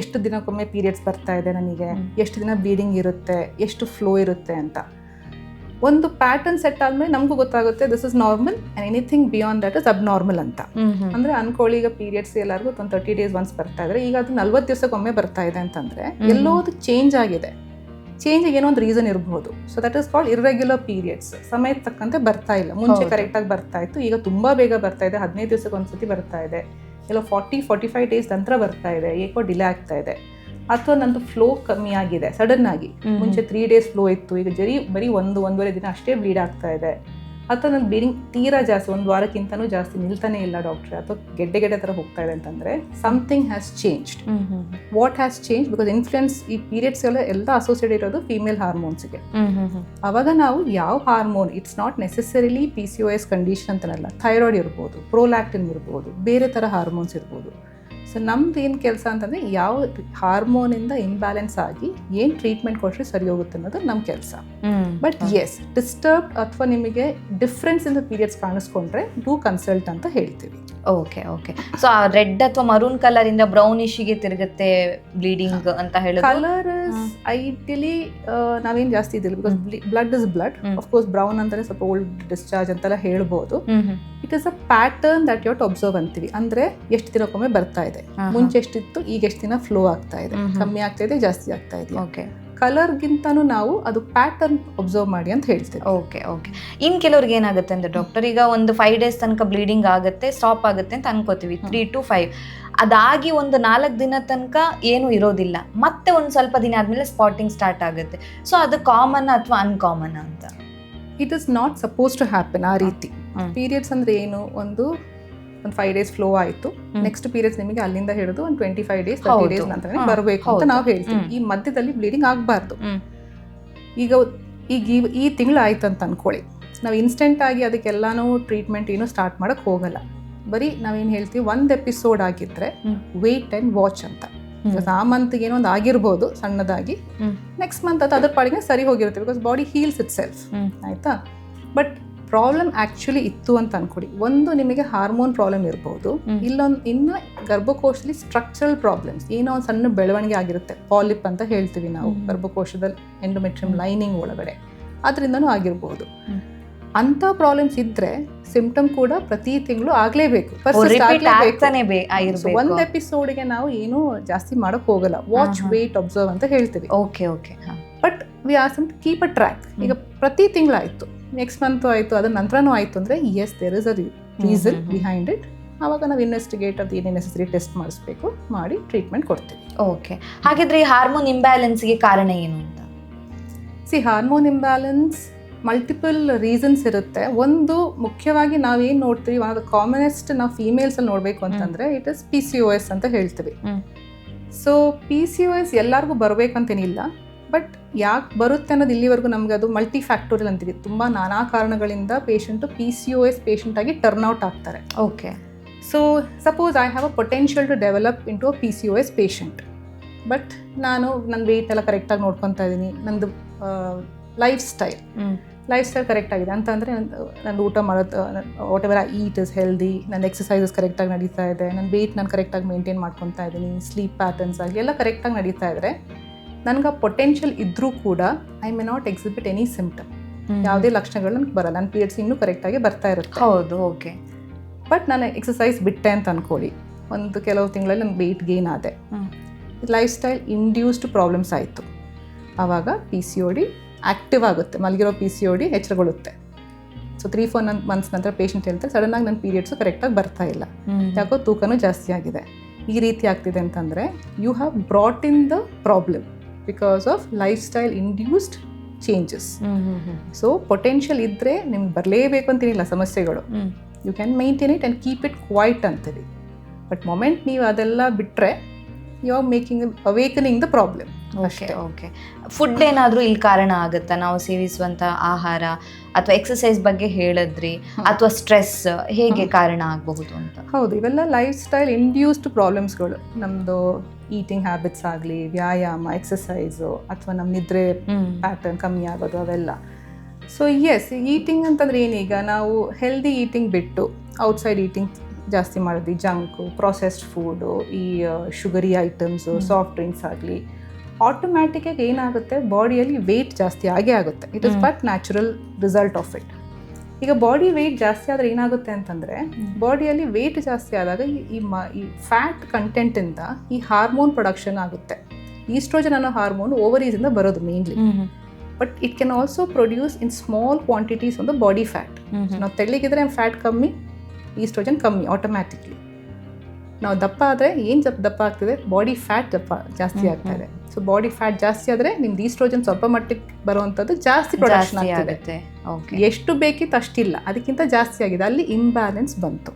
ಎಷ್ಟು ದಿನಕ್ಕೊಮ್ಮೆ ಪೀರಿಯಡ್ಸ್ ಬರ್ತಾ ಇದೆ ನನಗೆ? ಎಷ್ಟು ದಿನ ಬ್ಲೀಡಿಂಗ್ ಇರುತ್ತೆ? ಎಷ್ಟು ಫ್ಲೋ ಇರುತ್ತೆ ಅಂತ. ಒಂದು ಪ್ಯಾಟರ್ನ್ ಸೆಟ್ ಆದ್ಮೇಲೆ ನಮಗೂ ಗೊತ್ತಾಗುತ್ತೆ this is normal and anything beyond that is abnormal ಅಂತ ಅಂದ್ರೆ ಅನ್ಕೊಳ್ಳಿ ಈಗ ಪೀರಿಯಡ್ಸ್ ಎಲ್ಲರಿಗೂ ಒಂದು ತರ್ಟಿ ಡೇಸ್ ಒನ್ಸ್ ಬರ್ತಾ ಇದ್ರೆ ಈಗ ಅದು ನಲ್ವತ್ತು ದಿವಸಕ್ಕೊಮ್ಮೆ ಬರ್ತಾ ಇದೆ ಅಂತಂದ್ರೆ ಎಲ್ಲೋದು ಚೇಂಜ್ ಆಗಿದೆ. ಚೇಂಜ್ ಏನೋ ಒಂದು ರೀಸನ್ ಇರಬಹುದು so that is called irregular periods ಸಮಯಕ್ಕೆ ತಕ್ಕಂತೆ ಬರ್ತಾ ಇಲ್ಲ. ಮುಂಚೆ. ಕರೆಕ್ಟಾಗಿ ಬರ್ತಾ ಇತ್ತು. ಈಗ ತುಂಬಾ ಬೇಗ ಬರ್ತಾ ಇದೆ. ಹದಿನೈದು ದಿವಸಕ್ಕೆ ಒಂದ್ಸತಿ ಬರ್ತಾ ಇದೆ. ಇಲ್ಲ ಫಾರ್ಟಿ ಫಾರ್ಟಿ ಫೈವ್ ಡೇಸ್ ನಂತರ ಬರ್ತಾ ಇದೆ. ಏಕೋ ಡಿಲೇ ಆಗ್ತಾ ಇದೆ. ಅಥವಾ ನಂದು ಫ್ಲೋ ಕಮ್ಮಿ ಆಗಿದೆ. ಸಡನ್ ಆಗಿ. ಮುಂಚೆ ತ್ರೀ ಡೇಸ್ ಫ್ಲೋ ಇತ್ತು. ಈಗ ಜರಿ ಬರೀ ಒಂದು ಒಂದೂವರೆ ದಿನ ಅಷ್ಟೇ ಬ್ಲೀಡ್ ಆಗ್ತಾ ಇದೆ. ಅಥವಾ ನನ್ನ ಬ್ಲೀಡಿಂಗ್ ತೀರಾ ಜಾಸ್ತಿ ಒಂದು ವಾರಕ್ಕಿಂತನೂ ಜಾಸ್ತಿ ನಿಲ್ತಾನೆ ಇಲ್ಲ ಡಾಕ್ಟ್ರೆ ಅಥವಾ ಗೆಡ್ಡೆ ಗೆಡ್ಡೆ ಥರ ಹೋಗ್ತಾ ಇದೆ ಅಂತಂದರೆ something has changed what has change because influence ಈ ಪೀರಿಯಡ್ಸ್ ಎಲ್ಲ ಎಲ್ಲ ಅಸೋಸಿಯೇಟ್ ಇರೋದು ಫೀಮೇಲ್ ಹಾರ್ಮೋನ್ಸ್ಗೆ ಅವಾಗ ನಾವು ಯಾವ hormone it's not necessarily P C O S condition ಅಂತನಲ್ಲ thyroid ಇರ್ಬೋದು ಪ್ರೋಲ್ಯಾಕ್ಟಿನ್ ಇರ್ಬೋದು ಬೇರೆ ಥರ ಹಾರ್ಮೋನ್ಸ್ ಇರ್ಬೋದು. ಸೊ ನಮ್ದು ಏನು ಕೆಲಸ ಅಂತಂದರೆ ಯಾವ ಹಾರ್ಮೋನಿಂದ ಇಂಬ್ಯಾಲೆನ್ಸ್ ಆಗಿ ಏನು ಟ್ರೀಟ್ಮೆಂಟ್ ಕೊಟ್ಟರೆ ಸರಿ ಹೋಗುತ್ತೆ ಅನ್ನೋದು ನಮ್ಮ ಕೆಲಸ. ಬಟ್ ಎಸ್ ಡಿಸ್ಟರ್ಬ್ ಅಥವಾ ನಿಮಗೆ ಡಿಫ್ರೆನ್ಸ್ ಇನ್ ದ ಪೀರಿಯಡ್ಸ್ ಕಾಣಿಸ್ಕೊಂಡ್ರೆ ಡೂ ಕನ್ಸಲ್ಟ್ ಅಂತ ಹೇಳ್ತೀವಿ. ಓಕೆ ಓಕೆ ಸೊ ಆ ರೆಡ್ ಅಥವಾ ಮರೂನ್ ಕಲರಿಂದ ಬ್ರೌನಿಶಿಗೆ ತಿರುಗುತ್ತೆ ಬ್ಲೀಡಿಂಗ್ ಅಂತ ಹೇಳಿದ್ರೆ ಕಲರ್ ಐಟಿಲಿ ನಾವೇನ್ ಜಾಸ್ತಿ ಇದಿಲ್ಲ because blood is blood of of course brown ಅಂತಾನೆ ಸ್ವಲ್ಪ ಓಲ್ಡ್ ಡಿಸ್ಚಾರ್ಜ್ ಅಂತೆಲ್ಲ ಹೇಳ್ಬೋದು. It is a pattern that you'd observe ಅಂತೀವಿ. ಅಂದ್ರೆ ಎಷ್ಟು ದಿನಕ್ಕೊಮ್ಮೆ ಬರ್ತಾ ಇದೆ. ಮುಂಚೆ ಎಷ್ಟಿತ್ತು ಈಗ ಎಷ್ಟು ದಿನ ಫ್ಲೋ ಆಗ್ತಾ ಇದೆ. ಕಮ್ಮಿ ಆಗ್ತಾ ಇದೆ ಜಾಸ್ತಿ ಆಗ್ತಾ ಇದೆ ಓಕೆ ಕಲರ್ಗಿಂತಾನು ನಾವು ಅದು ಪ್ಯಾಟರ್ನ್ ಒಬ್ಸರ್ವ್ ಮಾಡಿ ಅಂತ ಹೇಳ್ತೀವಿ. ಓಕೆ ಓಕೆ ಇನ್ ಕೆಲವ್ರಿಗೆ ಏನಾಗುತ್ತೆ ಅಂದ್ರೆ ಡಾಕ್ಟರ್ ಈಗ ಒಂದು ಫೈವ್ ಡೇಸ್ ತನಕ ಬ್ಲೀಡಿಂಗ್ ಆಗುತ್ತೆ ಸ್ಟಾಪ್ ಆಗುತ್ತೆ ಅಂತ ಅನ್ಕೋತೀವಿ ತ್ರೀ ಟು ಫೈವ್ ಅದಾಗಿ ಒಂದು ನಾಲ್ಕು ದಿನ ತನಕ ಏನು ಇರೋದಿಲ್ಲ. ಮತ್ತೆ ಒಂದು ಸ್ವಲ್ಪ ದಿನ ಆದ್ಮೇಲೆ ಸ್ಪಾಟಿಂಗ್ ಸ್ಟಾರ್ಟ್ ಆಗುತ್ತೆ. ಸೊ ಅದು ಕಾಮನ್ ಅಥವಾ ಅನ್ಕಾಮನ್ ಅಂತ? It is not suppose to happen ಆ ರೀತಿ. ಪೀರಿಯಡ್ಸ್ ಅಂದ್ರೆ ಏನು? ಒಂದು ಒಂದು ಫೈವ್ ಡೇಸ್ ಫ್ಲೋ ಆಯಿತು. ನೆಕ್ಸ್ಟ್ ಪೀರಿಯಡ್ಸ್ ನಿಮಗೆ ಅಲ್ಲಿಂದ ಹಿಡಿದು ಒಂದು twenty five days. Thirty days ನಂತರ ಬರಬೇಕು ಅಂತ. ನಾವು ಹೇಳ್ತೀವಿ. ಈ ಮಧ್ಯದಲ್ಲಿ ಬ್ಲೀಡಿಂಗ್ ಆಗಬಾರ್ದು. ಈಗ ಈಗ ಈ ತಿಂಗಳು ಆಯ್ತು ಅಂತ ಅನ್ಕೊಳ್ಳಿ. ನಾವು ಇನ್ಸ್ಟೆಂಟ್ ಆಗಿ ಅದಕ್ಕೆಲ್ಲಾನು ಟ್ರೀಟ್ಮೆಂಟ್ ಏನು ಸ್ಟಾರ್ಟ್ ಮಾಡಕ್ ಹೋಗಲ್ಲ. ಬರೀ ನಾವೇನು ಹೇಳ್ತೀವಿ ಒಂದು ಎಪಿಸೋಡ್ ಆಗಿದ್ರೆ. ವೇಟ್ ಆ್ಯಂಡ್ ವಾಚ್ ಅಂತ. ಆ ಮಂತ್ಗೆ ಏನೋ ಒಂದು ಆಗಿರ್ಬೋದು ಸಣ್ಣದಾಗಿ. ನೆಕ್ಸ್ಟ್ ಮಂತ್ ಅದು ಅದ್ರ ಪಾಡಿಗೆ ಸರಿ ಹೋಗಿರುತ್ತೆ. Because body heals itself. ಆಯ್ತಾ? ಬಟ್ ಪ್ರಾಬ್ಲಮ್ ಆ್ಯಕ್ಚುಲಿ ಇತ್ತು ಅಂತ ಅನ್ಕೊಡಿ. ಒಂದು ನಿಮಗೆ ಹಾರ್ಮೋನ್ ಪ್ರಾಬ್ಲಮ್ ಇರ್ಬೋದು. ಇಲ್ಲೊಂದು ಇನ್ನು ಗರ್ಭಕೋಶದಲ್ಲಿ ಸ್ಟ್ರಕ್ಚರಲ್ ಪ್ರಾಬ್ಲಮ್ಸ್ ಏನೋ ಒಂದು ಸಣ್ಣ ಬೆಳವಣಿಗೆ ಆಗಿರುತ್ತೆ. ಪಾಲಿಪ್ ಅಂತ ಹೇಳ್ತೀವಿ ನಾವು. ಗರ್ಭಕೋಶದಲ್ಲಿ ಎಂಡೋಮೆಟ್ರಿಯಂ ಲೈನಿಂಗ್ ಒಳಗಡೆ. ಅದರಿಂದನೂ ಆಗಿರ್ಬೋದು. ಅಂತ ಅಂಥ ಪ್ರಾಬ್ಲಮ್ಸ್ ಇದ್ರೆ ಸಿಂಪ್ಟಮ್ ಕೂಡ ಪ್ರತಿ ತಿಂಗಳು ಆಗಲೇಬೇಕು. ಒಂದ್ ಎಪಿಸೋಡ್ಗೆ ನಾವು ಏನು ಜಾಸ್ತಿ ಮಾಡಕ್ ಹೋಗಲ್ಲ. ವಾಚ್. ವೇಟ್ ಅಬ್ಸರ್ವ್ ಅಂತ ಹೇಳ್ತೀವಿ. Okay okay. But we are some keep a track ಈಗ ಪ್ರತಿ ತಿಂಗಳಾಯ್ತು. ನೆಕ್ಸ್ಟ್ ಮಂತು ಆಯಿತು ಅದರ ನಂತರನೂ ಆಯಿತು ಅಂದರೆ yes there is a reason. Behind it ಆವಾಗ ನಾವು ಇನ್ವೆಸ್ಟಿಗೇಟ್ ಅದು ಏನೇ ನೆಸಸರಿ ಟೆಸ್ಟ್ ಮಾಡಿಸ್ಬೇಕು ಮಾಡಿ ಟ್ರೀಟ್ಮೆಂಟ್ ಕೊಡ್ತೀವಿ. ಓಕೆ ಹಾಗಿದ್ರೆ ಈ ಹಾರ್ಮೋನ್ ಇಂಬ್ಯಾಲೆನ್ಸ್ಗೆ ಕಾರಣ ಏನು ಅಂತ? See hormone imbalance multiple reasons ಇರುತ್ತೆ. ಒಂದು ಮುಖ್ಯವಾಗಿ ನಾವೇನು ನೋಡ್ತೀವಿ ಒನ್ ಆಫ್ ದ ಕಾಮನೆಸ್ಟ್ ನಾವು ಫೀಮೇಲ್ಸಲ್ಲಿ ನೋಡಬೇಕು ಅಂತಂದರೆ it is P C O S ಅಂತ ಹೇಳ್ತೀವಿ. So P C O S ಎಲ್ಲರಿಗೂ ಬರಬೇಕಂತೇನಿಲ್ಲ ಬಟ್ ಯಾಕೆ ಬರುತ್ತೆ ಅನ್ನೋದು ಇಲ್ಲಿವರೆಗೂ ನಮಗೆ ಅದು ಮಲ್ಟಿ ಫ್ಯಾಕ್ಟೋರಿಯಲ್ ಅಂತೀವಿ ತುಂಬ ನಾನಾ ಕಾರಣಗಳಿಂದ patient P C O S patient ಆಗಿ ಟರ್ನ್ ಔಟ್ ಆಗ್ತಾರೆ. Okay so suppose I have a potential to develop into a P C O S patient but ನಾನು ನನ್ನ ವೆಯ್ಟ್ ಎಲ್ಲ ಕರೆಕ್ಟಾಗಿ ನೋಡ್ಕೊತಾ ಇದ್ದೀನಿ ನಂದು lifestyle lifestyle correct ಆಗಿದೆ. ಅಂತಂದರೆ ನಂದು ಊಟ ಮಾಡೋದು whatever I eat is healthy ನನ್ನ ಎಕ್ಸಸೈಸಸ್ ಕರೆಕ್ಟಾಗಿ ನಡೀತಾ ಇದೆ. ನನ್ನ ವೆಯ್ಟ್ ನಾನು ಕರೆಕ್ಟಾಗಿ ಮೇಂಟೈನ್ ಮಾಡ್ಕೊತಾ ಇದ್ದೀನಿ ಸ್ಲೀಪ್ ಪ್ಯಾಟರ್ನ್ಸ್ ಆಗಲಿ ಎಲ್ಲ ಕರೆಕ್ಟಾಗಿ ನಡೀತಾ ಇದ್ದರೆ ನನಗೆ ಆ ಪೊಟೆನ್ಷಿಯಲ್ ಇದ್ದರೂ ಕೂಡ I may not exhibit any symptom ಯಾವುದೇ ಲಕ್ಷಣಗಳು ನನಗೆ ಬರಲ್ಲ. ನನ್ನ ಪೀರಿಯಡ್ಸ್ ಇನ್ನೂ ಕರೆಕ್ಟಾಗಿ ಬರ್ತಾ ಇರುತ್ತೆ. ಹೌದು ಓಕೆ ಬಟ್ ನಾನು ಎಕ್ಸಸೈಸ್ ಬಿಟ್ಟೆ ಅಂತ ಅಂದ್ಕೊಳ್ಳಿ ಒಂದು ಕೆಲವು ತಿಂಗಳಲ್ಲಿ ನನಗೆ ವೆಯ್ಟ್ ಗೇನ್ ಆದೆ. ಲೈಫ್ ಸ್ಟೈಲ್ ಇಂಡ್ಯೂಸ್ಡ್ ಪ್ರಾಬ್ಲಮ್ಸ್ ಆಯಿತು. ಆವಾಗ P C O D active ಆಗುತ್ತೆ. ಮಲಗಿರೋ ಪಿ ಸಿ ಒ ಡಿ ಎಚ್ಚರಗೊಳ್ಳುತ್ತೆ. ಸೊ ತ್ರೀ ಫೋರ್ ನನ್ ಮಂತ್ಸ್ ನಂತರ ಪೇಷಂಟ್ ಹೇಳ್ತಾರೆ ಸಡನ್ನಾಗಿ ನನ್ನ ಪೀರಿಯಡ್ಸು ಕರೆಕ್ಟಾಗಿ ಬರ್ತಾ ಇಲ್ಲ. ಯಾಕೋ ತೂಕನೂ ಜಾಸ್ತಿ ಆಗಿದೆ. ಈ ರೀತಿ ಆಗ್ತಿದೆ ಅಂತಂದರೆ you have brought in the problem because of lifestyle induced changes so potential ಇದ್ದರೆ ನಿಮ್ಗೆ ಬರಲೇಬೇಕು ಅಂತೇನಿಲ್ಲ ಸಮಸ್ಯೆಗಳು. You can maintain it and keep it quiet ಅಂತೀವಿ ಬಟ್ ಮೊಮೆಂಟ್ ನೀವು ಅದೆಲ್ಲ ಬಿಟ್ಟರೆ you are making awakening the problem okay okay food ಏನಾದರೂ ಇಲ್ಲಿ ಕಾರಣ ಆಗುತ್ತಾ? ನಾವು ಸೇವಿಸುವಂಥ ಆಹಾರ ಅಥವಾ ಎಕ್ಸಸೈಸ್ ಬಗ್ಗೆ ಹೇಳಿದ್ರಿ. ಅಥವಾ ಸ್ಟ್ರೆಸ್ ಹೇಗೆ ಕಾರಣ ಆಗಬಹುದು ಅಂತ? ಹೌದು ಇವೆಲ್ಲ ಲೈಫ್ ಸ್ಟೈಲ್ ಇಂಡ್ಯೂಸ್ಡ್ ಪ್ರಾಬ್ಲಮ್ಸ್ಗಳು ನಮ್ಮದು ಈಟಿಂಗ್ ಹ್ಯಾಬಿಟ್ಸ್ ಆಗಲಿ ವ್ಯಾಯಾಮ ಎಕ್ಸಸೈಸು ಅಥವಾ ನಮ್ಮ ನಿದ್ರೆ ಪ್ಯಾಟರ್ನ್ ಕಮ್ಮಿ ಆಗೋದು ಅವೆಲ್ಲ. ಸೊ ಎಸ್ ಈಟಿಂಗ್ ಅಂತಂದ್ರೆ ಏನೀಗ ನಾವು ಹೆಲ್ದಿ ಈಟಿಂಗ್ ಬಿಟ್ಟು ಔಟ್ಸೈಡ್ ಈಟಿಂಗ್ ಜಾಸ್ತಿ ಮಾಡಿದ್ವಿ ಜಂಕು ಪ್ರೊಸೆಸ್ಡ್ ಫುಡು ಈ ಶುಗರಿ ಐಟಮ್ಸು ಸಾಫ್ಟ್ ಡ್ರಿಂಕ್ಸ್ ಆಗಲಿ ಆಟೋಮ್ಯಾಟಿಕ್ಕಾಗಿ ಏನಾಗುತ್ತೆ ಬಾಡಿಯಲ್ಲಿ ವೆಯ್ಟ್ ಜಾಸ್ತಿ ಆಗೇ ಆಗುತ್ತೆ. It is. But natural result of it ಈಗ ಬಾಡಿ ವೆಯ್ಟ್ ಜಾಸ್ತಿ ಆದರೆ ಏನಾಗುತ್ತೆ ಅಂತಂದರೆ ಬಾಡಿಯಲ್ಲಿ ವೆಯ್ಟ್ ಜಾಸ್ತಿ ಆದಾಗ ಈ- ಈ ಮ ಈ ಫ್ಯಾಟ್ ಕಂಟೆಂಟಿಂದ ಈ ಹಾರ್ಮೋನ್ ಪ್ರೊಡಕ್ಷನ್ ಆಗುತ್ತೆ. ಈಸ್ಟ್ರೋಜನ್ ಅನ್ನೋ ಹಾರ್ಮೋನ್ ಓವರೀಸಿಂದ ಬರೋದು mainly but it can also produce in small quantities ಒಂದು ಬಾಡಿ ಫ್ಯಾಟ್ ನಾವು ತೆಳ್ಳಗಿದ್ರೆ ಫ್ಯಾಟ್ ಕಮ್ಮಿ ಈಸ್ಟ್ರೋಜನ್ ಕಮ್ಮಿ ಆಟೋಮ್ಯಾಟಿಕ್ಲಿ ನಾವು ದಪ್ಪ ಆದರೆ ಏನು ದಪ್ಪ ದಪ್ಪ ಆಗ್ತಿದೆ? ಬಾಡಿ ಫ್ಯಾಟ್ ದಪ್ಪ ಜಾಸ್ತಿ ಆಗ್ತಾ ಇದೆ. ಸೊ ಬಾಡಿ ಫ್ಯಾಟ್ ಜಾಸ್ತಿ ಆದರೆ ನಿಮ್ದು ಈಸ್ಟ್ರೋಜನ್ ಸ್ವಲ್ಪ ಮಟ್ಟಿಗೆ ಬರುವಂಥದ್ದು ಜಾಸ್ತಿ ಪ್ರೊಡಕ್ಷನ್ ಆಗ್ತಾ ಆಗ್ತಿದೆ. ಎಷ್ಟು ಬೇಕಿತ್ತು ಅಷ್ಟಿಲ್ಲ. ಅದಕ್ಕಿಂತ ಜಾಸ್ತಿ ಆಗಿದೆ. ಅಲ್ಲಿ ಇಂಬ್ಯಾಲೆನ್ಸ್ ಬಂತು.